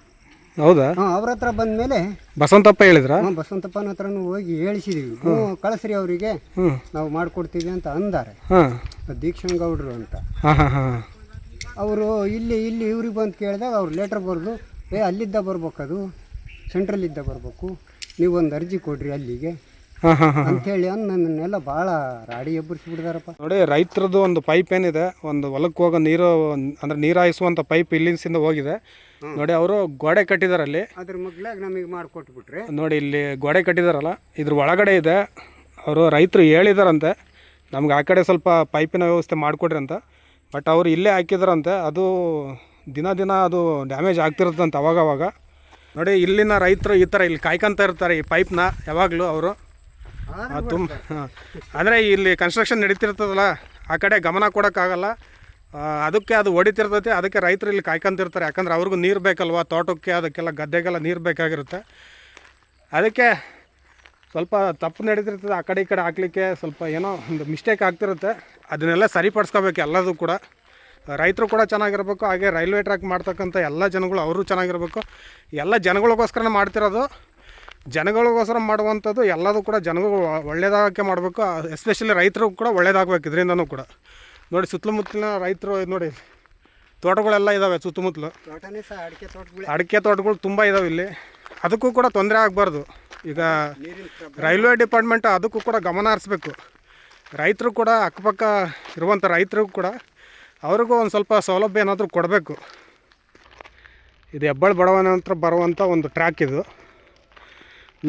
A: ಹೌದಾ?
D: ಹಾಂ ಅವ್ರ ಹತ್ರ ಬಂದ ಮೇಲೆ
A: ಬಸವಂತಪ್ಪ ಹೇಳಿದ್ರ?
D: ಹಾಂ ಬಸವಂತಪ್ಪನ ಹತ್ರನೂ ಹೋಗಿ ಹೇಳಿಸಿದ್ವಿ. ಹ್ಞೂ ಕಳಿಸ್ರಿ ಅವರಿಗೆ.
A: ಹ್ಞೂ
D: ನಾವು ಮಾಡಿಕೊಡ್ತೀವಿ ಅಂತ ಅಂದಾರೆ.
A: ಹಾಂ.
D: ದೀಕ್ಷಣ್ ಗೌಡ್ರು ಅಂತ.
A: ಹಾಂ ಹಾಂ ಹಾಂ.
D: ಅವರು ಇಲ್ಲಿ ಇಲ್ಲಿ ಇವ್ರಿಗೆ ಬಂದು ಕೇಳಿದಾಗ ಅವ್ರು ಲೆಟ್ರ್ ಬರೆದು ಏ ಅಲ್ಲಿದ್ದ ಬರ್ಬೇಕದು. ಸೆಂಟ್ರಲ್ಲಿದ್ದ ಬರಬೇಕು. ನೀವು ಒಂದು ಅರ್ಜಿ ಕೊಡ್ರಿ ಅಲ್ಲಿಗೆ.
A: ಹಾಂ ಹಾಂ ಹಾಂ
D: ಹೇಳಿ ಅಂದು ನನ್ನನ್ನೆಲ್ಲ ಭಾಳ ರಾಡಿ ಎಬ್ಬರಿಸಿಬಿಡ್ದಾರಪ್ಪ.
A: ನೋಡಿ ರೈತರದ್ದು ಒಂದು ಪೈಪ್ ಏನಿದೆ ಒಂದು ಹೊಲಕ್ಕೆ ಹೋಗೋ ನೀರು ಅಂದ್ರೆ ನೀರು ಹಾಯಿಸುವಂಥ ಪೈಪ್ ಇಲ್ಲಿಂದ ಹೋಗಿದೆ. ನೋಡಿ ಅವರು ಗೋಡೆ ಕಟ್ಟಿದಾರೆ ಅಲ್ಲಿ.
D: ಅದ್ರ ಮಗ್ಲಾಗ ನಮಗೆ ಮಾಡ್ಕೊಟ್ಬಿಟ್ರಿ.
A: ನೋಡಿ ಇಲ್ಲಿ ಗೋಡೆ ಕಟ್ಟಿದಾರಲ್ಲ ಇದ್ರ ಒಳಗಡೆ ಇದೆ. ಅವರು ರೈತರು ಹೇಳಿದಾರಂತೆ ನಮ್ಗೆ ಆ ಕಡೆ ಸ್ವಲ್ಪ ಪೈಪಿನ ವ್ಯವಸ್ಥೆ ಮಾಡಿಕೊಡ್ರಿ ಅಂತ. ಬಟ್ ಅವರು ಇಲ್ಲೇ ಹಾಕಿದಾರಂತೆ ಅದು ದಿನ ದಿನ ಅದು ಡ್ಯಾಮೇಜ್ ಆಗ್ತಿರುತ್ತಂತೆ ಅವಾಗವಾಗ. ನೋಡಿ ಇಲ್ಲಿನ ರೈತರು ಈ ಥರ ಇಲ್ಲಿ ಕಾಯ್ಕೊಂತ ಇರ್ತಾರೆ ಈ ಪೈಪ್ನ ಯಾವಾಗಲೂ ಅವರು. ತುಂಬ ಹಾಂ. ಅಂದರೆ ಇಲ್ಲಿ ಕನ್ಸ್ಟ್ರಕ್ಷನ್ ನಡೀತಿರ್ತದಲ್ಲ ಆ ಕಡೆ ಗಮನ ಕೊಡೋಕ್ಕಾಗಲ್ಲ. ಅದಕ್ಕೆ ಅದು ಹೊಡಿತಿರ್ತೈತೆ ಅದಕ್ಕೆ ರೈತರು ಇಲ್ಲಿ ಕಾಯ್ಕೊಂತಿರ್ತಾರೆ. ಯಾಕಂದ್ರೆ ಅವ್ರಿಗೂ ನೀರು ಬೇಕಲ್ವ? ತೋಟಕ್ಕೆ ಅದಕ್ಕೆಲ್ಲ ಗದ್ದೆಗೆಲ್ಲ ನೀರು ಬೇಕಾಗಿರುತ್ತೆ. ಅದಕ್ಕೆ ಸ್ವಲ್ಪ ತಪ್ಪು ನಡೀತಿರ್ತದೆ ಆ ಕಡೆ ಈ ಕಡೆ ಹಾಕ್ಲಿಕ್ಕೆ ಸ್ವಲ್ಪ ಏನೋ ಒಂದು ಮಿಸ್ಟೇಕ್ ಆಗ್ತಿರುತ್ತೆ. ಅದನ್ನೆಲ್ಲ ಸರಿಪಡಿಸ್ಕೋಬೇಕು ಎಲ್ಲದೂ ಕೂಡ. ರೈತರು ಕೂಡ ಚೆನ್ನಾಗಿರ್ಬೇಕು ಹಾಗೆ ರೈಲ್ವೆ ಟ್ರ್ಯಾಕ್ ಮಾಡ್ತಕ್ಕಂಥ ಎಲ್ಲ ಜನಗಳು ಅವರು ಚೆನ್ನಾಗಿರ್ಬೇಕು. ಎಲ್ಲ ಜನಗಳಿಗೋಸ್ಕರನೇ ಮಾಡ್ತಿರೋದು. ಜನಗಳಿಗೋಸ್ಕರ ಮಾಡುವಂಥದ್ದು ಎಲ್ಲದೂ ಕೂಡ ಜನಗಳು ಒಳ್ಳೇದಾಗಕ್ಕೆ ಮಾಡಬೇಕು ಎಸ್ಪೆಷಲಿ ರೈತರು ಕೂಡ ಒಳ್ಳೇದಾಗಬೇಕು ಇದರಿಂದನೂ ಕೂಡ. ನೋಡಿ ಸುತ್ತಮುತ್ತಲಿನ ರೈತರು ನೋಡಿ ತೋಟಗಳೆಲ್ಲ ಇದ್ದಾವೆ ಸುತ್ತಮುತ್ತಲು.
D: ಅಡಿಕೆ ತೋಟಗಳು.
A: ತುಂಬ ಇದಾವೆ ಇಲ್ಲಿ. ಅದಕ್ಕೂ ಕೂಡ ತೊಂದರೆ ಆಗಬಾರ್ದು. ಈಗ ರೈಲ್ವೆ ಡಿಪಾರ್ಟ್ಮೆಂಟ್ ಅದಕ್ಕೂ ಕೂಡ ಗಮನ ಹರಿಸ್ಬೇಕು. ರೈತರು ಕೂಡ ಅಕ್ಕಪಕ್ಕ ಇರುವಂಥ ರೈತರಿಗೂ ಕೂಡ ಅವ್ರಿಗೂ ಒಂದು ಸ್ವಲ್ಪ ಸೌಲಭ್ಯ ಏನಾದರೂ ಕೊಡಬೇಕು. ಇದು ಹೆಬ್ಬಳ್ ಬಡವನ ಹತ್ರ ಬರುವಂಥ ಒಂದು ಟ್ರ್ಯಾಕ್ ಇದು.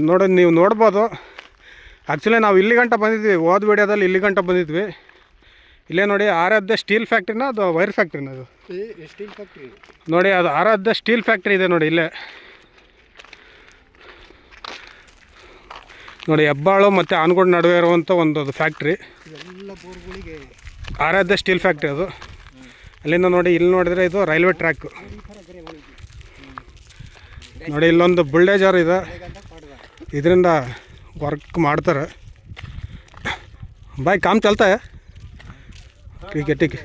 A: ನೋಡಿ ನೀವು ನೋಡ್ಬೋದು. ಆ್ಯಕ್ಚುಲಿ ನಾವು ಇಲ್ಲಿ ಗಂಟ ಬಂದಿದ್ವಿ. ಹೋದ ವಿಡಿಯೋದಲ್ಲಿ ಇಲ್ಲಿ ಗಂಟ ಬಂದಿದ್ವಿ. ಇಲ್ಲೇ ನೋಡಿ ಆರಾಧ್ಯ ಸ್ಟೀಲ್ ಫ್ಯಾಕ್ಟ್ರಿನ ಅದು ವೈರ್ ಫ್ಯಾಕ್ಟ್ರಿನ ಅದು?
D: ಸ್ಟೀಲ್ ಫ್ಯಾಕ್ಟ್ರಿ
A: ನೋಡಿ ಅದು ಆರಾಧ್ಯ ಸ್ಟೀಲ್ ಫ್ಯಾಕ್ಟ್ರಿ ಇದೆ ನೋಡಿ ಇಲ್ಲೇ. ನೋಡಿ ಹೆಬ್ಬಾಳು ಮತ್ತು ಆನ್ಗೋಡ್ ನಡುವೆ ಇರುವಂಥ ಒಂದು ಅದು ಫ್ಯಾಕ್ಟ್ರಿ ಆರಾಧ್ಯ ಸ್ಟೀಲ್ ಫ್ಯಾಕ್ಟ್ರಿ ಅದು. ಅಲ್ಲಿಂದ ನೋಡಿ ಇಲ್ಲಿ ನೋಡಿದರೆ ಇದು ರೈಲ್ವೆ ಟ್ರ್ಯಾಕ್ ನೋಡಿ ಇಲ್ಲೊಂದು ಬುಲ್ಡೇಜರ್ ಇದೆ. ಇದರಿಂದ ವರ್ಕ್ ಮಾಡ್ತಾರೆ ಬಾಯ್ ಕಾಮ್ ಚಲ್ತಾ है ठीक है ठीक है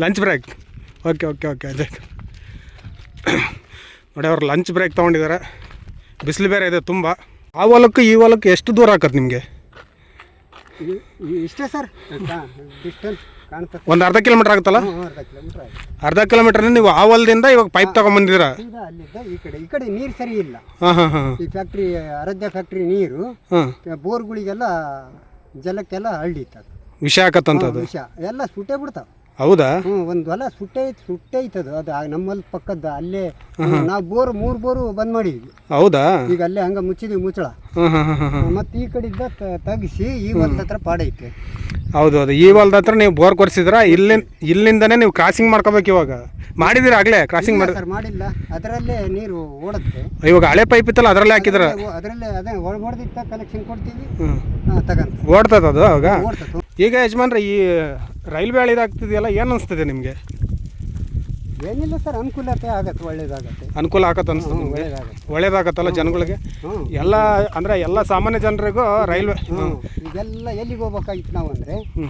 A: lunch break okay okay okay ಅದೇ ನೋಡಿ ಅವ್ರು ಲಂಚ್ ಬ್ರೇಕ್ ತೊಗೊಂಡಿದ್ದಾರೆ ಬಿಸಿಲು ಬೇರೆ ಇದೆ ತುಂಬ ಆ ಹೊಲಕ್ಕೂ ಈ ಹೊಲಕ್ಕೆ ಎಷ್ಟು ದೂರ ಆಕತ್ತೆ ನಿಮಗೆ
D: ಇದು ಇದು ಇಷ್ಟೇ ಸರ್? ಡಿಸ್ಟೆನ್ಸ್ ಕಾಣ್ತದೆ.
A: ಒಂದು ಅರ್ಧ ಕಿಲೋಮೀಟರ್ ಆಗುತ್ತಲ್ಲ?
D: ಅರ್ಧ ಕಿಲೋಮೀಟರ್ ಆಗಿದೆ
A: ಅರ್ಧ ಕಿಲೋಮೀಟ್ರ್ ನೀವು ಆ ಹೊಲದಿಂದ ಇವಾಗ ಪೈಪ್ ತಗೊಂಡ್ಬಂದಿರ
D: ಇದು ಅಲ್ಲಿದ್ದ ಈ ಕಡೆ. ಈ ಕಡೆ ನೀರು ಸರಿ ಇಲ್ಲ.
A: ಹಾಂ ಹಾಂ ಹಾಂ.
D: ಈ ಫ್ಯಾಕ್ಟ್ರಿ ಅರಧ್ಯ ಫ್ಯಾಕ್ಟ್ರಿ ನೀರು
A: ಹಾಂ.
D: ಬೋರ್ಗಳಿಗೆಲ್ಲ ಜಲಕ್ಕೆಲ್ಲ ಹಳ್ಳಿತ್ತದು
A: ವಿಷಯ ಅದು
D: ವಿಷ. ಎಲ್ಲ ಸುಟ್ಟೇ ಬಿಡ್ತಾವ.
A: ಹೌದಾ?
D: ಹ್ಞೂ ಒಂದು ಹೊಲ ಸುಟ್ಟೆ ಸುಟ್ಟೆ ಐತದು. ಅದು ಆ ನಮ್ಮಲ್ಲಿ ಪಕ್ಕದ ಅಲ್ಲೇ ನಾವು ಬೋರ್ ಮೂರು ಬೋರು ಬಂದ್ ಮಾಡಿದ್ವಿ.
A: ಹೌದಾ?
D: ಈಗ ಅಲ್ಲೇ ಹಂಗ ಮುಚ್ಚಿದ್ವಿ ಮುಚ್ಚಳ. ಮತ್ತೆ ಈ ಕಡೆಯಿಂದ ಇದ್ದ ತಗ್ಸಿ ಈ ಹೊಲದ ಹತ್ರ ಪಾಡೈತೆ.
A: ಹೌದು ಹೌದು. ಈ ಹೊಲ್ದ ಹತ್ರ ನೀವು ಬೋರ್ ಕೊರ್ಸಿದ್ರ ಇಲ್ಲಿ ಇಲ್ಲಿಂದನೇ ನೀವು ಕ್ರಾಸಿಂಗ್ ಮಾಡ್ಕೋಬೇಕು ಇವಾಗ. ಮಾಡಿದಿರ ಆಗ್ಲೇ ಕ್ರಾಸಿಂಗ್ ಮಾಡಿ
D: ಮಾಡಿಲ್ಲ. ಅದರಲ್ಲೇ ನೀರು ಓಡುತ್ತೆ.
A: ಇವಾಗ ಹಳೆ ಪೈಪ್ ಇತ್ತಲ್ಲ ಅದರಲ್ಲೇ ಹಾಕಿದ್ರ?
D: ಅದರಲ್ಲೇ ಅದೇ ಹೊಡೆದಿತ್ತ ಕನೆಕ್ಷನ್ ಕೊಡ್ತೀವಿ. ತಗಂತ.
A: ಓಡ್ತದ ಅದು ಅವಾಗ? ಈಗ ಯಜಮಾನ್ರ ಈ ರೈಲ್ವೆ ಹಳಿದಾಗ್ತಿದೆಯಲ್ಲ ಏನು ಅನಿಸ್ತದೆ ನಿಮಗೆ?
D: ಏನಿಲ್ಲ ಸರ್ ಅನುಕೂಲತೆ ಆಗತ್ತೆ ಒಳ್ಳೇದಾಗತ್ತೆ.
A: ಅನುಕೂಲ ಆಗತ್ತೆ ಅನ್ಸುತ್ತೆ
D: ಹ್ಞೂ
A: ನಿಮಗೆ?
D: ಒಳ್ಳೇದಾಗತ್ತೆ.
A: ಒಳ್ಳೇದಾಗತ್ತಲ್ಲ ಜನಗಳಿಗೆ?
D: ಹ್ಞೂ
A: ಎಲ್ಲ ಅಂದರೆ ಎಲ್ಲ ಸಾಮಾನ್ಯ ಜನರಿಗೂ ರೈಲ್ವೆ
D: ಹ್ಞೂ ಈಗೆಲ್ಲ ಎಲ್ಲಿಗೆ ಹೋಗ್ಬೇಕಾಗಿತ್ತು ನಾವು ಅಂದರೆ
A: ಹ್ಞೂ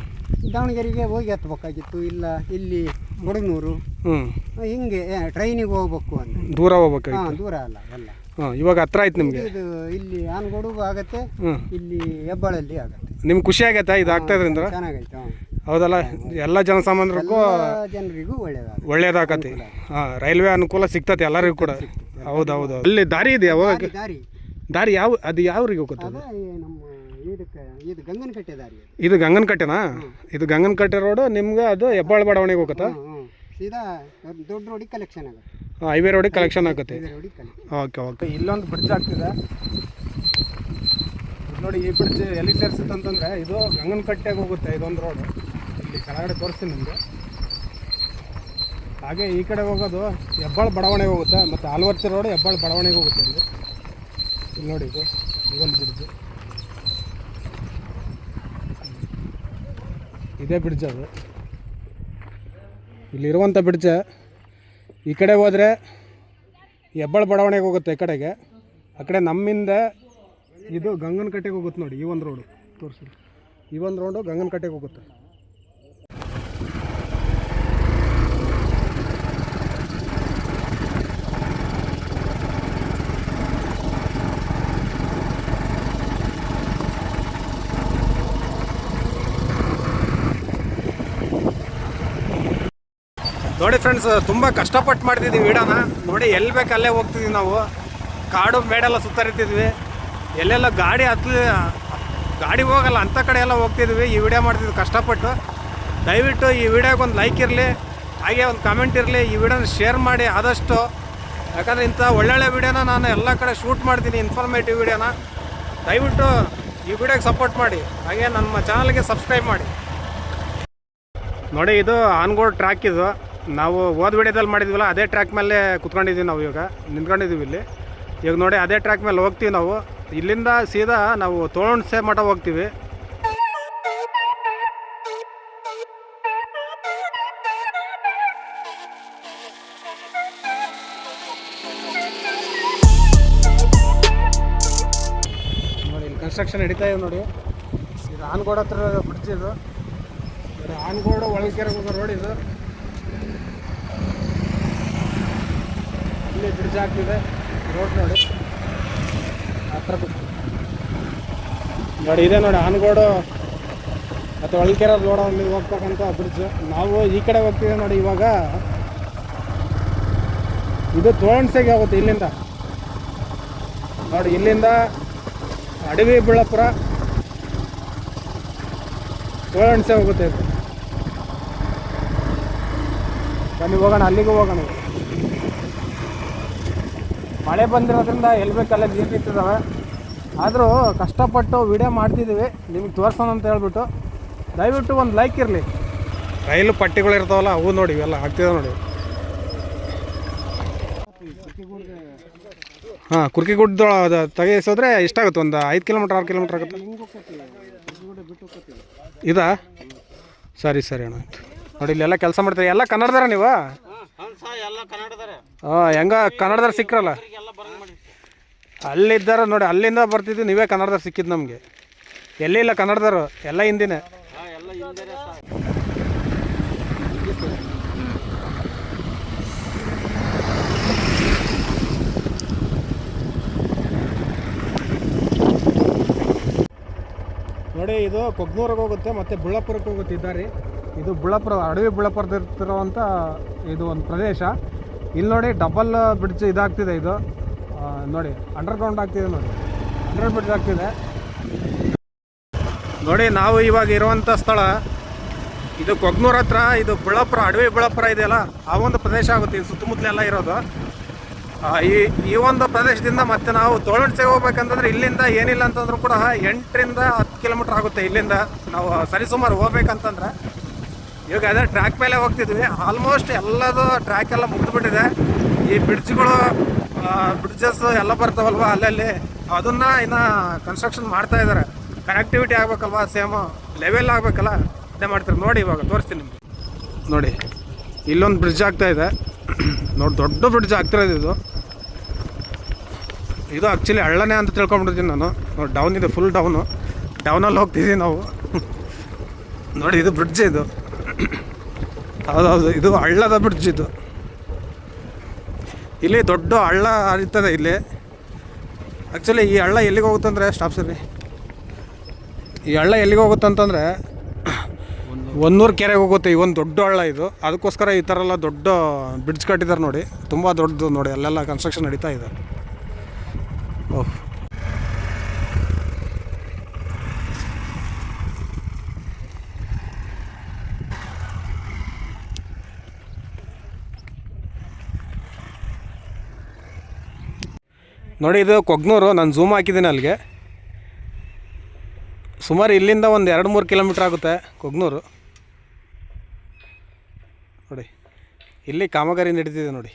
D: ದಾವಣಗೆರೆಗೆ ಹೋಗಿ ಹತ್ಬೇಕಾಗಿತ್ತು ಇಲ್ಲ ಇಲ್ಲಿ ಕೊಡಗನೂರು
A: ಹ್ಞೂ
D: ಹಿಂಗೆ ಟ್ರೈನಿಗೆ ಹೋಗ್ಬೇಕು ಅಂದ್ರೆ.
A: ದೂರ ಹೋಗ್ಬೇಕು
D: ಹಾಂ ದೂರ ಅಲ್ಲ ಎಲ್ಲ
A: ಹಾಂ ಇವಾಗ ಹತ್ರ ಆಯ್ತು ನಿಮಗೆ?
D: ಇದು ಇಲ್ಲಿ ಆನಗೋಡುಗೂ ಆಗತ್ತೆ
A: ಹ್ಞೂ
D: ಇಲ್ಲಿ ಹೆಬ್ಬಾಳಲ್ಲಿ ಆಗತ್ತೆ.
A: ನಿಮ್ಗೆ ಖುಷಿ ಆಗೈತಾ ಇದು ಆಗ್ತಾ ಇದ್ರಿಂದ
D: ಚೆನ್ನಾಗೈತೆ
A: ಹೌದಲ್ಲ? ಎಲ್ಲ ಜನಸಾಮಾನ್ಯರಿಗೂ
D: ಜನರಿಗೂ ಒಳ್ಳೇದಾಗುತ್ತೆ.
A: ಒಳ್ಳೇದಾಗತ್ತೆ. ಹಾಂ ರೈಲ್ವೆ ಅನುಕೂಲ ಸಿಗ್ತತೆ ಎಲ್ಲರಿಗೂ ಕೂಡ. ಹೌದು ಹೌದು ಅಲ್ಲಿ ದಾರಿ ಇದೆಯಾ ಹೋಗಕ್ಕೆ
D: ದಾರಿ
A: ದಾರಿ. ಯಾವ ಅದು ಯಾವ್ರಿಗೆ ಹೋಗುತ್ತೆ
D: ಅದ ನಮ್ಮ ಇದಕ್ಕೆ ಇದು ಗಂಗನಕಟ್ಟೆ ದಾರಿ ಅದು.
A: ಇದು ಗಂಗನಕಟ್ಟೆನಾ? ಇದು ಗಂಗನಕಟ್ಟೆ ರೋಡು ನಿಮ್ಗೆ ಅದು ಹೆಬ್ಬಾಳ ಬಡಾವಣೆಗೆ ಹೋಗುತ್ತಾ?
D: ಸೀದಾ ದೊಡ್ಡ ರೋಡಿಗೆ ಕಲೆಕ್ಷನ್ ಆಗುತ್ತೆ.
A: ಹೈವೇ ರೋಡಿಗೆ ಕಲೆಕ್ಷನ್ ಆಗುತ್ತೆ.
D: ಹೈವೇ ರೋಡಿಗೆ ಕಲೆಕ್ಷನ್
A: ಓಕೆ ಓಕೆ. ಇಲ್ಲೊಂದು ಬ್ರಿಡ್ಜ್ ಆಗ್ತಿದೆ. ಇದು ನೋಡಿ ಈ ಬ್ರಿಡ್ಜ್ ಎಲ್ಲಿ ಸೇರಿಸುತ್ತೆ ಅಂತಂದ್ರೆ ಇದು ಗಂಗನಕಟ್ಟೆಗೆ ಹೋಗುತ್ತೆ ಇದೊಂದು ರೋಡು ಇಲ್ಲಿ ಕೆಳಗಡೆ ತೋರಿಸ್ತೀನಿ ನಿಮಗೆ. ಹಾಗೆ ಈ ಕಡೆ ಹೋಗೋದು ಹೆಬ್ಬಾಳ ಬಡಾವಣೆಗೆ ಹೋಗುತ್ತೆ, ಮತ್ತು ಆಲ್ವರ್ತಿ ರೋಡ್ ಹೆಬ್ಬಾಳ ಬಡಾವಣೆಗೆ ಹೋಗುತ್ತೆ ಇಲ್ಲಿ. ಇಲ್ಲಿ ನೋಡಿ ಇದು ಇದೊಂದು ಬ್ರಿಡ್ಜ್ ಇದೇ ಬ್ರಿಡ್ಜ್ ಅದು. ಇಲ್ಲಿರುವಂಥ ಬ್ರಿಡ್ಜ್ ಈ ಕಡೆ ಹೋದರೆ ಹೆಬ್ಬಾಳ ಬಡಾವಣೆಗೆ ಹೋಗುತ್ತೆ ಈ ಕಡೆಗೆ. ಆ ಕಡೆ ನಮ್ಮಿಂದ ಇದು ಗಂಗನಕಟ್ಟೆಗೆ ಹೋಗುತ್ತೆ ನೋಡಿ, ಈ ಒಂದು ರೋಡು ತೋರಿಸಿ ಈ ಒಂದು ರೋಡು ಗಂಗನಕಟ್ಟೆಗೆ ಹೋಗುತ್ತೆ. ನೋಡಿ ಫ್ರೆಂಡ್ಸ್ ತುಂಬ ಕಷ್ಟಪಟ್ಟು ಮಾಡ್ತಿದ್ದೀವಿ ವಿಡೋನ ನೋಡಿ, ಎಲ್ಲಿ ಬೇಕು ಅಲ್ಲೇ ಹೋಗ್ತಿದ್ವಿ ನಾವು. ಕಾಡು ಮೇಡೆಲ್ಲ ಸುತ್ತರಿತಿದ್ವಿ. ಎಲ್ಲೆಲ್ಲ ಗಾಡಿ ಹತ್ಲಿ ಗಾಡಿ ಹೋಗಲ್ಲ ಅಂಥ ಕಡೆ ಎಲ್ಲ ಹೋಗ್ತಿದ್ವಿ. ಈ ವಿಡಿಯೋ ಮಾಡ್ತಿದ್ವಿ ಕಷ್ಟಪಟ್ಟು. ದಯವಿಟ್ಟು ಈ ವಿಡಿಯೋಗೆ ಒಂದು ಲೈಕ್ ಇರಲಿ, ಹಾಗೆ ಒಂದು ಕಾಮೆಂಟ್ ಇರಲಿ, ಈ ವಿಡಿಯೋನ ಶೇರ್ ಮಾಡಿ ಆದಷ್ಟು. ಯಾಕಂದರೆ ಇಂಥ ಒಳ್ಳೊಳ್ಳೆ ವಿಡಿಯೋನ ನಾನು ಎಲ್ಲ ಕಡೆ ಶೂಟ್ ಮಾಡ್ತೀನಿ ಇನ್ಫಾರ್ಮೇಟಿವ್ ವಿಡಿಯೋನ. ದಯವಿಟ್ಟು ಈ ವಿಡಿಯೋಗೆ ಸಪೋರ್ಟ್ ಮಾಡಿ. ಹಾಗೆ ನಮ್ಮ ಚಾನಲ್ಗೆ ಸಬ್ಸ್ಕ್ರೈಬ್ ಮಾಡಿ. ನೋಡಿ, ಇದು ಆನ್ಗೋಡ್ ಟ್ರ್ಯಾಕ್ ಇದು. ನಾವು ಹೋದ ವಿಡಿಯೋದಲ್ಲಿ ಮಾಡಿದ್ವಲ್ಲ, ಅದೇ ಟ್ರ್ಯಾಕ್ ಮೇಲೆ ಕುತ್ಕೊಂಡಿದ್ದೀವಿ ನಾವು ಇವಾಗ ನಿಂತ್ಕೊಂಡಿದ್ದೀವಿ ಇಲ್ಲಿ. ಈಗ ನೋಡಿ, ಅದೇ ಟ್ರ್ಯಾಕ್ ಮೇಲೆ ಹೋಗ್ತೀವಿ ನಾವು. ಇಲ್ಲಿಂದ ಸೀದಾ ನಾವು ತೋಳಣಸೆ ಮಠ ಹೋಗ್ತೀವಿ. ನೋಡಿ ಕನ್ಸ್ಟ್ರಕ್ಷನ್ ನಡೀತಾ ಇದೆ ನೋಡಿ. ಇದು ಆನ್ಗೋಡ್ ಹತ್ರ ಬ್ರಿಡ್ಜ್ ಇದು. ಒಳಗೆ ಆನ್ಗೋಡು ಒಳಗೆರೆ ಹೋಗೋ ರೋಡ್ ಇದು. ಬ್ರಿಡ್ಜ್ ಆಗ್ತಿದೆ ರೋಡ್ ನೋಡಿ. ಹತ್ರ ನೋಡಿ, ಇದೆ ನೋಡಿ, ಆನಗೋಡು ಮತ್ತು ರೋಡ್ ಅಲ್ಲಿ ಹೋಗ್ತಕ್ಕಂಥ ಬ್ರಿಡ್ಜ್ ನಾವು ಈ ಕಡೆ ಹೋಗ್ತಿದ್ದೇವೆ ನೋಡಿ ಇವಾಗ. ಇದು ತೋಳಣ್ಸೆಗೆ ಹೋಗುತ್ತೆ ಇಲ್ಲಿಂದ. ನೋಡಿ, ಇಲ್ಲಿಂದ ಅಡವಿ ಬಳ್ಳಾಪುರ ತೋಳಣ್ಸೆ ಹೋಗುತ್ತೆ ಇದು. ಬನ್ನಿ, ಹೋಗೋಣ, ಅಲ್ಲಿಗೂ ಹೋಗೋಣ. ಮಳೆ ಬಂದಿರೋದ್ರಿಂದ ಎಲ್ಲಿ ಬೇಕಲ್ಲ ನೀರು ನಿಂತಿದ್ದಾವೆ ಆದರೂ ಕಷ್ಟಪಟ್ಟು ವಿಡಿಯೋ ಮಾಡ್ತಿದ್ದೀವಿ ನಿಮ್ಗೆ ತೋರ್ಸೋಣ ಅಂತ ಹೇಳ್ಬಿಟ್ಟು. ದಯವಿಟ್ಟು ಒಂದು ಲೈಕ್ ಇರಲಿ. ರೈಲು ಪಟ್ಟಿಗಳು ಇರ್ತಾವಲ್ಲ ಅವು ನೋಡಿ ಇವೆಲ್ಲ ಆಗ್ತಿದೆ ನೋಡಿ. ಹಾಂ ಕುರ್ಕಿಗುಡ್ಡ ತೆಗೆಸೋದ್ರೆ ಎಷ್ಟಾಗುತ್ತೆ ಒಂದು ಐದು ಕಿಲೋಮೀಟ್ರ್ ಆರು ಕಿಲೋಮೀಟ್ರ್ ಆಗುತ್ತೆ. ಇದಾ? ಸರಿ ಸರಿ ಅಣ್ಣ ನೋಡಿ ಇಲ್ಲೆಲ್ಲ ಕೆಲಸ ಮಾಡ್ತೀರಿ. ಎಲ್ಲ ಕನ್ನಡದಾರ ನೀವು? ಹಾಂ ಹೆಂಗ ಕನ್ನಡದಾರ ಸಿಕ್ರಲ್ಲ? ಅಲ್ಲಿದ್ದಾರ ನೋಡಿ, ಅಲ್ಲಿಂದ ಬರ್ತಿದ್ವಿ ನೀವೇ ಕನ್ನಡದಾರ ಸಿಕ್ಕಿದ್ದು ನಮಗೆ. ಎಲ್ಲಿ ಇಲ್ಲ ಕನ್ನಡದವರು, ಎಲ್ಲ ಹಿಂದಿನೇ. ನೋಡಿ, ಇದು ಕೊಗ್ನೂರಿಗೆ ಹೋಗುತ್ತೆ, ಮತ್ತು ಬುಳ್ಳಾಪುರಕ್ಕೆ ಹೋಗುತ್ತೆ ಇದ್ದಾರೆ ಇದು ಬುಳ್ಳಾಪುರ, ಅಡವಿ ಬುಳ್ಳಾಪುರದಿರ್ತಿರೋವಂಥ ಇದು ಒಂದು ಪ್ರದೇಶ. ಇಲ್ಲಿ ನೋಡಿ ಡಬಲ್ ಬ್ರಿಡ್ಜ್ ಇದಾಗ್ತಿದೆ ಇದು. ನೋಡಿ ಅಂಡರ್ಗ್ರೌಂಡ್ ಆಗ್ತಿದೆ ನೋಡಿ. ಅಂಡರ್ ಬ್ರಿಡ್ಜ್ ಆಗ್ತಿದೆ. ನೋಡಿ, ನಾವು ಇವಾಗ ಇರುವಂಥ ಸ್ಥಳ, ಇದು ಕೊಗ್ನೂರ್ ಹತ್ರ, ಇದು ಬಿಳಾಪುರ, ಅಡವಿ ಬಿಳಾಪುರ ಇದೆಯಲ್ಲ, ಆ ಒಂದು ಪ್ರದೇಶ ಆಗುತ್ತೆ ಇದು ಸುತ್ತಮುತ್ತಲೆಲ್ಲ ಇರೋದು. ಈ ಈ ಒಂದು ಪ್ರದೇಶದಿಂದ ಮತ್ತೆ ನಾವು ತೋಳಣ್ಸೆಗೆ ಹೋಗ್ಬೇಕಂತಂದ್ರೆ ಇಲ್ಲಿಂದ ಏನಿಲ್ಲ ಅಂತಂದ್ರೂ ಕೂಡ ಎಂಟರಿಂದ ಹತ್ತು ಕಿಲೋಮೀಟ್ರ್ ಆಗುತ್ತೆ ಇಲ್ಲಿಂದ. ನಾವು ಸರಿಸುಮಾರು ಹೋಗ್ಬೇಕಂತಂದ್ರೆ, ಇವಾಗ ಅದೇ ಟ್ರ್ಯಾಕ್ ಮೇಲೆ ಹೋಗ್ತಿದ್ವಿ. ಆಲ್ಮೋಸ್ಟ್ ಎಲ್ಲದು ಟ್ರ್ಯಾಕ್ ಎಲ್ಲ ಮುಗಿದ್ಬಿಟ್ಟಿದೆ. ಈ ಬ್ರಿಡ್ಜ್ಗಳು ಬ್ರಿಡ್ಜಸ್ ಎಲ್ಲ ಬರ್ತಾವಲ್ವ ಅಲ್ಲಲ್ಲಿ? ಅದನ್ನ ಇನ್ನು ಕನ್ಸ್ಟ್ರಕ್ಷನ್ ಮಾಡ್ತಾ ಇದ್ದಾರೆ ಕನೆಕ್ಟಿವಿಟಿ ಆಗ್ಬೇಕಲ್ವಾ ಸೇಮ್ ಲೆವೆಲ್ ಆಗ್ಬೇಕಲ್ಲ? ಅದೇ ಮಾಡ್ತಾರೆ. ನೋಡಿ ಇವಾಗ, ತೋರಿಸ್ತೀನಿ ನಿಮಗೆ. ನೋಡಿ, ಇಲ್ಲೊಂದು ಬ್ರಿಡ್ಜ್ ಆಗ್ತಾ ಇದೆ. ನೋಡಿ, ದೊಡ್ಡ ಬ್ರಿಡ್ಜ್ ಆಗ್ತಿರೋದು ಇದು ಇದು. ಆ್ಯಕ್ಚುಲಿ ಹಳ್ಳನೇ ಅಂತ ತಿಳ್ಕೊಂಬಿಟ್ಟಿದ್ದೀನಿ ನಾನು. ನೋಡಿ ಡೌನ್ ಇದೆ ಫುಲ್ ಡೌನು ಡೌನಲ್ಲಿ ಹೋಗ್ತಿದ್ದೀವಿ ನಾವು. ನೋಡಿ, ಇದು ಬ್ರಿಡ್ಜ್ ಇದು. ಹೌದೌದು, ಇದು ಹಳ್ಳದ ಬ್ರಿಡ್ಜ್ ಇದು. ಇಲ್ಲಿ ದೊಡ್ಡ ಹಳ್ಳ ಹರಿತದೆ ಇಲ್ಲಿ. ಆ್ಯಕ್ಚುಲಿ ಈ ಹಳ್ಳ ಎಲ್ಲಿಗೆ ಹೋಗುತ್ತಂದ್ರೆ ಸ್ಟಾಪ್ ಸರಿ. ಈ ಹಳ್ಳ ಎಲ್ಲಿಗೆ ಹೋಗುತ್ತೆ ಅಂತಂದರೆ, ಒಂದೂರು ಕೆರೆಗೆ ಹೋಗುತ್ತೆ. ಈ ಒಂದು ದೊಡ್ಡ ಹಳ್ಳ ಇದು. ಅದಕ್ಕೋಸ್ಕರ ಈ ಥರ ಎಲ್ಲ ದೊಡ್ಡ ಬ್ರಿಡ್ಜ್ ಕಟ್ಟಿದ್ದಾರೆ ನೋಡಿ. ತುಂಬ ದೊಡ್ಡದು ನೋಡಿ. ಅಲ್ಲೆಲ್ಲ ಕನ್ಸ್ಟ್ರಕ್ಷನ್ ನಡೀತಾ ಇದೆ. ಓಹ್. ನೋಡಿ, ಇದು ಕೊಗ್ನೂರು. ನಾನು ಝೂಮ್ ಹಾಕಿದ್ದೀನಿ ಅಲ್ಲಿಗೆ. ಸುಮಾರು ಇಲ್ಲಿಂದ ಒಂದು ಎರಡು ಮೂರು ಕಿಲೋಮೀಟ್ರ್ ಆಗುತ್ತೆ ಕೊಗ್ನೂರು. ನೋಡಿ, ಇಲ್ಲಿ ಕಾಮಗಾರಿ ನಡೀತಿದೆ ನೋಡಿ.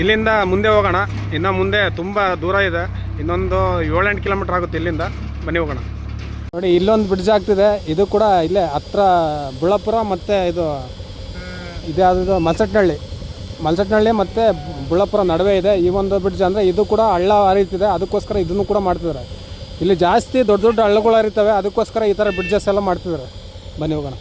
A: ಇಲ್ಲಿಂದ ಮುಂದೆ ಹೋಗೋಣ. ಇನ್ನು ಮುಂದೆ ತುಂಬ ದೂರ ಇದೆ. ಇನ್ನೊಂದು ಏಳೆಂಟು ಕಿಲೋಮೀಟ್ರ್ ಆಗುತ್ತೆ ಇಲ್ಲಿಂದ. ಬನ್ನಿ ಹೋಗೋಣ. ನೋಡಿ, ಇಲ್ಲೊಂದು ಬ್ರಿಡ್ಜ್ ಆಗ್ತಿದೆ. ಇದು ಕೂಡ ಇಲ್ಲೇ ಹತ್ರ ಬುಳ್ಳಾಪುರ ಮತ್ತು ಇದು ಇದ್ಯಾವುದು ಮಲ್ಸಟ್ನಹಳ್ಳಿ ಮಲ್ಸಟ್ನಹಳ್ಳಿ ಮತ್ತು ಬುಳ್ಳಾಪುರ ನಡುವೆ ಇದೆ. ಈ ಒಂದು ಬ್ರಿಡ್ಜ್ ಅಂದರೆ ಇದು ಕೂಡ ಹಳ್ಳ ಹರಿತಿದೆ. ಅದಕ್ಕೋಸ್ಕರ ಇದನ್ನು ಕೂಡ ಮಾಡ್ತಿದ್ದಾರೆ. ಇಲ್ಲಿ ಜಾಸ್ತಿ ದೊಡ್ಡ ದೊಡ್ಡ ಹಳ್ಳಗಳು ಹರಿತವೆ. ಅದಕ್ಕೋಸ್ಕರ ಈ ಥರ ಬ್ರಿಡ್ಜಸ್ ಎಲ್ಲ ಮಾಡ್ತಿದ್ದಾರೆ. ಬನ್ನಿ ಹೋಗೋಣ.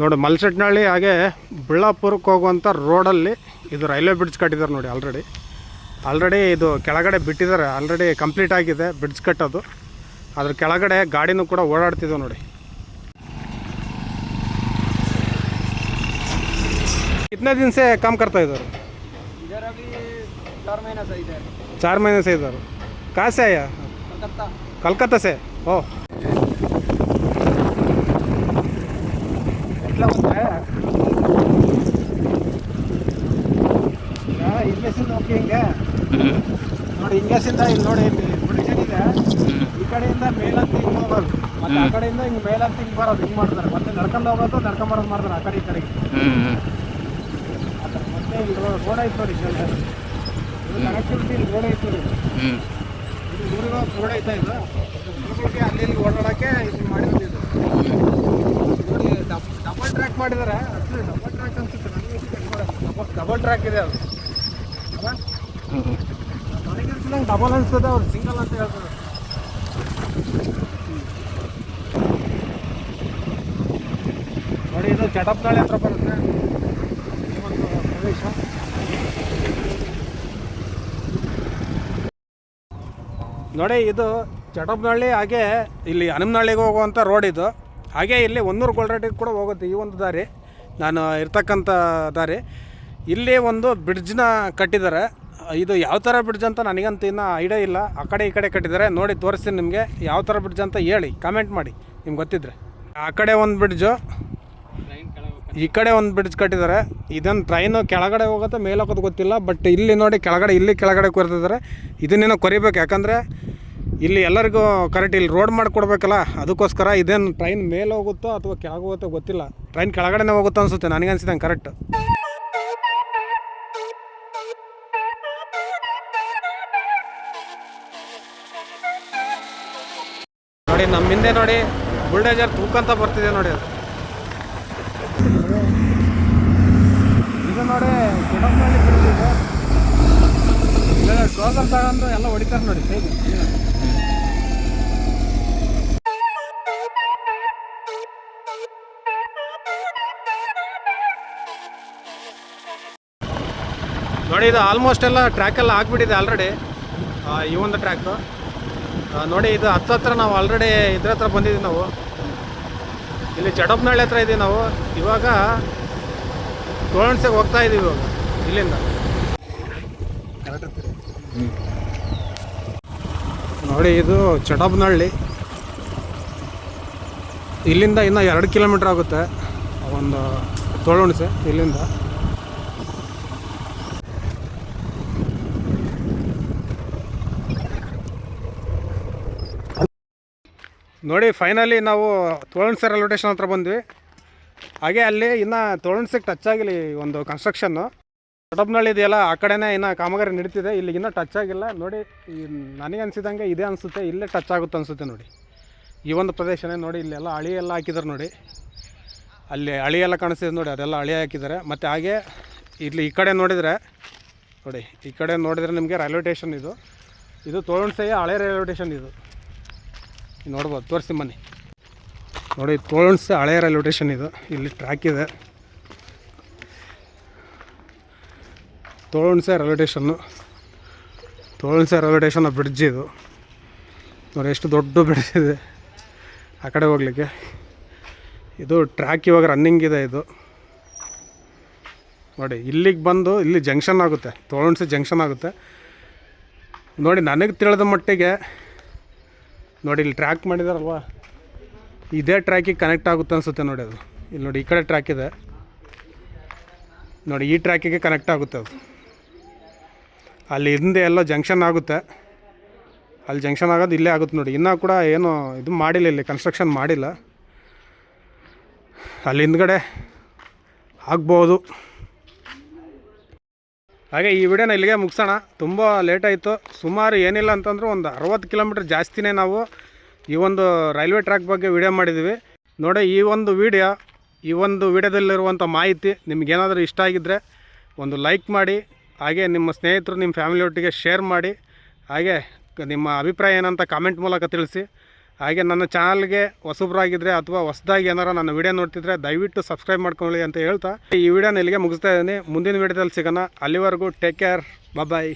A: ನೋಡಿ ಮಲ್ಸಟ್ನಹಳ್ಳಿ ಹಾಗೆ ಬಳ್ಳಾಪುರಕ್ಕೆ ಹೋಗುವಂಥ ರೋಡಲ್ಲಿ ಇದು ರೈಲ್ವೆ ಬ್ರಿಡ್ಜ್ ಕಟ್ಟಿದ್ದಾರೆ ನೋಡಿ ಆಲ್ರೆಡಿ ಆಲ್ರೆಡಿ ಇದು ಕೆಳಗಡೆ ಬಿಟ್ಟಿದ್ದಾರೆ ಆಲ್ರೆಡಿ ಕಂಪ್ಲೀಟ್ ಆಗಿದೆ ಬ್ರಿಡ್ಜ್ ಕಟ್ಟೋದು ಅದ್ರ ಕೆಳಗಡೆ ಗಾಡಿನೂ ಕೂಡ ಓಡಾಡ್ತಿದ್ದವು ನೋಡಿ कितने दिन से काम करता है इधर
D: इधर अभी चार महीना से इधर
A: चार महीने से इधर कहाँ से आया
D: कलकत्ता
A: कलकत्ता से ओ ಗೊತ್ತಾ ಈಗ ಇಲ್ಲೇಸಿಂದ ಹೋಗಿ ಹಿಂಗೆ ನೋಡಿ ಹಿಂಗೇಸಿಂದ ಇಲ್ಲಿ ನೋಡಿ ಇಲ್ಲಿ ಬ್ರಿಡ್ಜ್ ಏನಿದೆ ಈ ಕಡೆಯಿಂದ ಮೇಲಂತ ಹಿಂಗೆ ಹೋಗೋದು. ಮತ್ತೆ ಆ ಕಡೆಯಿಂದ ಹಿಂಗೆ ಮೇಲಂತ ಹಿಂಗೆ ಬರೋದು ಹಿಂಗೆ ಮಾಡ್ತಾರೆ. ಮತ್ತೆ ನಡ್ಕೊಂಡು ಹೋಗೋದು ನಡ್ಕೊಂಡು ಬರೋದು ಮಾಡ್ತಾರೆ ಆ ಕಡೆ ಈ ಕಡೆಗೆ. ಮತ್ತೆ ಇಲ್ಲಿ ರೋಡ್ ಐತೆ ನೋಡಿ ಕನೆಕ್ಟಿವಿಟಿ ಇಲ್ಲಿ ರೋಡ್ ಐತೆ ನೋಡಿ. ಇದು ಊರಿಗೆ ರೋಡ್ ಐತೆ ಇದು. ಊರಿಗೆ ಅಲ್ಲಿ ಇಲ್ಲಿ ಓಡಾಡೋಕ್ಕೆ ಇದು ಮಾಡಿರೋದು ಇದು. ನೋಡಿ ಡಬಲ್ ಟ್ರ್ಯಾಕ್ ಡಬಲ್ ಟ್ರ್ಯಾಕ್ ಇದೆ ಅದು. ನನಗೆ ಡಬಲ್ ಅನ್ಸುತ್ತೆ ಅವ್ರು ಸಿಂಗಲ್ ಅಂತ ಹೇಳ್ತಾರೆ. ನೋಡಿ, ಇದು ಚಟಪ್ನಾಳೆ ಹತ್ರ ಬರುತ್ತೆ. ಒಂದು ಪ್ರದೇಶ ನೋಡಿ, ಇದು ಚಟಪ್ನಹಳ್ಳಿ ಹಾಗೆ ಇಲ್ಲಿ ಹನುಮನಹಳ್ಳಿಗೆ ಹೋಗುವಂಥ ರೋಡ್ ಇದು. ಹಾಗೆ ಇಲ್ಲಿ ಒಂದೂರು ಗೋಲ್ರಾಟಿಗೆ ಕೂಡ ಹೋಗುತ್ತೆ ಈ ಒಂದು ದಾರಿ. ನಾನು ಇರ್ತಕ್ಕಂಥ ದಾರಿ. ಇಲ್ಲಿ ಒಂದು ಬ್ರಿಡ್ಜ್ನ ಕಟ್ಟಿದ್ದಾರೆ. ಇದು ಯಾವ ಥರ ಬ್ರಿಡ್ಜ್ ಅಂತ ನನಗಂತ ಇನ್ನೂ ಐಡಿಯಾ ಇಲ್ಲ. ಆ ಕಡೆ ಈ ಕಡೆ ಕಟ್ಟಿದ್ದಾರೆ. ನೋಡಿ, ತೋರಿಸ್ತೀನಿ ನಿಮಗೆ ಯಾವ ಥರ ಬ್ರಿಡ್ಜ್ ಅಂತ ಹೇಳಿ ಕಾಮೆಂಟ್ ಮಾಡಿ. ನಿಮ್ಗೆ ಗೊತ್ತಿದ್ರೆ. ಆ ಕಡೆ ಒಂದು ಬ್ರಿಡ್ಜು ಈ ಕಡೆ ಒಂದು ಬ್ರಿಡ್ಜ್ ಕಟ್ಟಿದ್ದಾರೆ. ಇದನ್ನು ಟ್ರೈನು ಕೆಳಗಡೆ ಹೋಗುತ್ತೆ ಮೇಲೆ ಹೋಗೋದು ಗೊತ್ತಿಲ್ಲ ಬಟ್ ಇಲ್ಲಿ ನೋಡಿ ಕೆಳಗಡೆ, ಇಲ್ಲಿ ಕೆಳಗಡೆ ಕೊರ್ತಿದ್ದಾರೆ. ಇದನ್ನೇನೋ ಕೊರಿಬೇಕು, ಯಾಕಂದರೆ ಇಲ್ಲಿ ಎಲ್ಲರಿಗೂ ಕರೆಕ್ಟ್ ಇಲ್ಲಿ ರೋಡ್ ಮಾಡಿಕೊಡ್ಬೇಕಲ್ಲ, ಅದಕ್ಕೋಸ್ಕರ ಇದೇನು ಟ್ರೈನ್ ಮೇಲೆ ಹೋಗುತ್ತೋ ಅಥವಾ ಕೆಳಗೆ ಹೋಗುತ್ತೋ ಗೊತ್ತಿಲ್ಲ. ಟ್ರೈನ್ ಕೆಳಗಡೆನೇ ಹೋಗುತ್ತೋ ಅನಿಸುತ್ತೆ, ನನಗೆ ಅನ್ಸಿದಂಗೆ ಕರೆಕ್ಟ್ ನೋಡಿ ನಮ್ಮ ಹಿಂದೆ ನೋಡಿ ಬುಲ್ಡೇಜರ್ ತೂಕಂತ ಬರ್ತಿದೆ ನೋಡಿ ಅದು. ಇದು ನೋಡಿ ಎಲ್ಲ ಹೊಡಿತಾರೆ ನೋಡಿ ನೋಡಿ, ಇದು ಆಲ್ಮೋಸ್ಟ್ ಎಲ್ಲ ಟ್ರ್ಯಾಕ್ ಎಲ್ಲ ಹಾಕ್ಬಿಟ್ಟಿದೆ ಆಲ್ರೆಡಿ ಈ ಒಂದು ಟ್ರ್ಯಾಕು ನೋಡಿ, ಇದು ಹತ್ತು ಹತ್ರ ನಾವು ಆಲ್ರೆಡಿ ಇದ್ರ ಹತ್ರ ಬಂದಿದ್ದೀವಿ ನಾವು. ಇಲ್ಲಿ ಚಡಪ್ನಹಳ್ಳಿ ಹತ್ರ ಇದ್ದೀವಿ ನಾವು. ಇವಾಗ ತೋಳಣ್ಸೆಗೆ ಹೋಗ್ತಾ ಇದ್ದೀವಿ ಇವಾಗ ಇಲ್ಲಿಂದ. ನೋಡಿ, ಇದು ಚಟಪ್ನಹಳ್ಳಿ. ಇಲ್ಲಿಂದ ಇನ್ನು ಎರಡು ಕಿಲೋಮೀಟ್ರ್ ಆಗುತ್ತೆ ಒಂದು ತೋಳುಣ್ಸೆ ಇಲ್ಲಿಂದ. ನೋಡಿ ಫೈನಲಿ ನಾವು ತೋಳಣ್ಸೆ ರೈಲ್ವೆ ಸ್ಟೇಷನ್ ಹತ್ರ ಬಂದ್ವಿ. ಹಾಗೆ ಅಲ್ಲಿ ಇನ್ನು ತೋಳಣ್ಸೆಗೆ ಟಚ್ ಆಗಿಲ್ಲ ಒಂದು ಕನ್ಸ್ಟ್ರಕ್ಷನ್ನು ಕಟಪ್ನಳ್ಳಿ ಇದೆಯಲ್ಲ, ಆ ಕಡೆನೇ ಇನ್ನು ಕಾಮಗಾರಿ ನಡೀತಿದೆ. ಇಲ್ಲಿಗಿನ್ನ ಟಚ್ ಆಗಿಲ್ಲ. ನೋಡಿ, ಈ ನನಗೆ ಅನಿಸಿದಂಗೆ ಇದೇ ಅನಿಸುತ್ತೆ. ಇಲ್ಲೇ ಟಚ್ ಆಗುತ್ತೆ ಅನಿಸುತ್ತೆ ನೋಡಿ. ಈ ಒಂದು ಪ್ರದೇಶನೇ ನೋಡಿ, ಇಲ್ಲೆಲ್ಲ ಹಳಿ ಎಲ್ಲ ಹಾಕಿದ್ದಾರೆ ನೋಡಿ. ಅಲ್ಲಿ ಹಳಿ ಎಲ್ಲ ಕಾಣಿಸ್ತಿದೆ ನೋಡಿ, ಅದೆಲ್ಲ ಹಳಿ ಹಾಕಿದ್ದಾರೆ. ಮತ್ತು ಹಾಗೆ ಇಲ್ಲಿ ಈ ಕಡೆ ನೋಡಿದರೆ, ನೋಡಿ, ಈ ಕಡೆ ನೋಡಿದರೆ ನಿಮಗೆ ರೈಲ್ವೆ ಸ್ಟೇಷನ್ ಇದು. ಇದು ತೋಳಣ್ಸೆಯ ಹಳೆ ರೈಲ್ವೆ ಸ್ಟೇಷನ್ ಇದು. ನೋಡ್ಬೋದು, ತೋರಿಸಿ ಮನೆ ನೋಡಿ ತೋಳಣ್ಸೆ ಹಳೆ ರೈಲ್ವೆ ಸ್ಟೇಷನ್ ಇದು. ಇಲ್ಲಿ ಟ್ರ್ಯಾಕ್ ಇದೆ. ತೋಳಣ್ಸೆ ರೈಲ್ವೆ ಸ್ಟೇಷನ್ನು ತೋಳಣಸೆ ರೈಲ್ವೆ ಸ್ಟೇಷನ್ ಬ್ರಿಡ್ಜ್ ಇದು. ನೋಡಿ ಎಷ್ಟು ದೊಡ್ಡ ಬ್ರಿಡ್ಜ್ ಇದೆ. ಆ ಕಡೆ ಹೋಗ್ಲಿಕ್ಕೆ. ಇದು ಟ್ರ್ಯಾಕ್ ಇವಾಗ ರನ್ನಿಂಗ್ ಇದೆ ಇದು. ನೋಡಿ, ಇಲ್ಲಿಗೆ ಬಂದು ಇಲ್ಲಿ ಜಂಕ್ಷನ್ ಆಗುತ್ತೆ. ತೋಳಣಸೆ ಜಂಕ್ಷನ್ ಆಗುತ್ತೆ. ನೋಡಿ, ನನಗೆ ತಿಳಿದ ಮಟ್ಟಿಗೆ, ನೋಡಿ, ಇಲ್ಲಿ ಟ್ರ್ಯಾಕ್ ಮಾಡಿದಾರಲ್ವಾ? ಇದೇ ಟ್ರ್ಯಾಕಿಗೆ ಕನೆಕ್ಟ್ ಆಗುತ್ತೆ ಅನಿಸುತ್ತೆ ನೋಡಿ ಅದು. ಇಲ್ಲಿ ನೋಡಿ, ಈ ಕಡೆ ಟ್ರ್ಯಾಕ್ ಇದೆ. ನೋಡಿ, ಈ ಟ್ರ್ಯಾಕಿಗೆ ಕನೆಕ್ಟ್ ಆಗುತ್ತೆ ಅದು. ಅಲ್ಲಿ ಹಿಂದೆ ಎಲ್ಲ ಜಂಕ್ಷನ್ ಆಗುತ್ತೆ. ಅಲ್ಲಿ ಜಂಕ್ಷನ್ ಆಗೋದು ಇಲ್ಲೇ ಆಗುತ್ತೆ ನೋಡಿ. ಇನ್ನೂ ಕೂಡ ಏನು ಇದು ಮಾಡಿಲ್ಲ ಇಲ್ಲಿ ಕನ್ಸ್ಟ್ರಕ್ಷನ್ ಮಾಡಿಲ್ಲ. ಅಲ್ಲಿ ಹಿಂದ್ಗಡೆ ಆಗ್ಬೋದು. ಹಾಗೆ ಈ ವಿಡಿಯೋನ ಇಲ್ಲಿಗೆ ಮುಗಿಸೋಣ. ತುಂಬ ಲೇಟಾಯಿತು ಸುಮಾರು ಏನಿಲ್ಲ ಅಂತಂದ್ರೆ ಒಂದು ಅರವತ್ತು ಕಿಲೋಮೀಟ್ರ್ ಜಾಸ್ತಿನೇ ನಾವು ಈ ಒಂದು ರೈಲ್ವೆ ಟ್ರ್ಯಾಕ್ ಬಗ್ಗೆ ವಿಡಿಯೋ ಮಾಡಿದ್ದೀವಿ. ನೋಡಿ, ಈ ಒಂದು ವಿಡಿಯೋ ಈ ಒಂದು ವಿಡಿಯೋದಲ್ಲಿರುವಂಥ ಮಾಹಿತಿ ನಿಮಗೇನಾದರೂ ಇಷ್ಟ ಆಗಿದ್ದರೆ ಒಂದು ಲೈಕ್ ಮಾಡಿ ಹಾಗೆ ನಿಮ್ಮ ಸ್ನೇಹಿತರು ನಿಮ್ಮ ಫ್ಯಾಮಿಲಿಯೊಟ್ಟಿಗೆ ಶೇರ್ ಮಾಡಿ, ಹಾಗೆ ನಿಮ್ಮ ಅಭಿಪ್ರಾಯ ಏನಂತ ಕಾಮೆಂಟ್ ಮೂಲಕ ತಿಳಿಸಿ. ಹಾಗೆ ನನ್ನ ಚಾನಲ್ಗೆ ಹೊಸಬ್ರಾಗಿದ್ದರೆ ಅಥವಾ ಹೊಸದಾಗಿ ಏನಾರ ನನ್ನ ವಿಡಿಯೋ ನೋಡ್ತಿದ್ರೆ ದಯವಿಟ್ಟು ಸಬ್ಸ್ಕ್ರೈಬ್ ಮಾಡ್ಕೊಳ್ಳಿ ಅಂತ ಹೇಳ್ತಾ ಈ ವಿಡಿಯೋನ ಇಲ್ಲಿಗೆ ಮುಗಿಸ್ತಾ ಇದ್ದೀನಿ. ಮುಂದಿನ ವಿಡಿಯೋದಲ್ಲಿ ಸಿಗೋಣ. ಅಲ್ಲಿವರೆಗೂ ಟೇಕ್ ಕೇರ್ ಬಾಯ್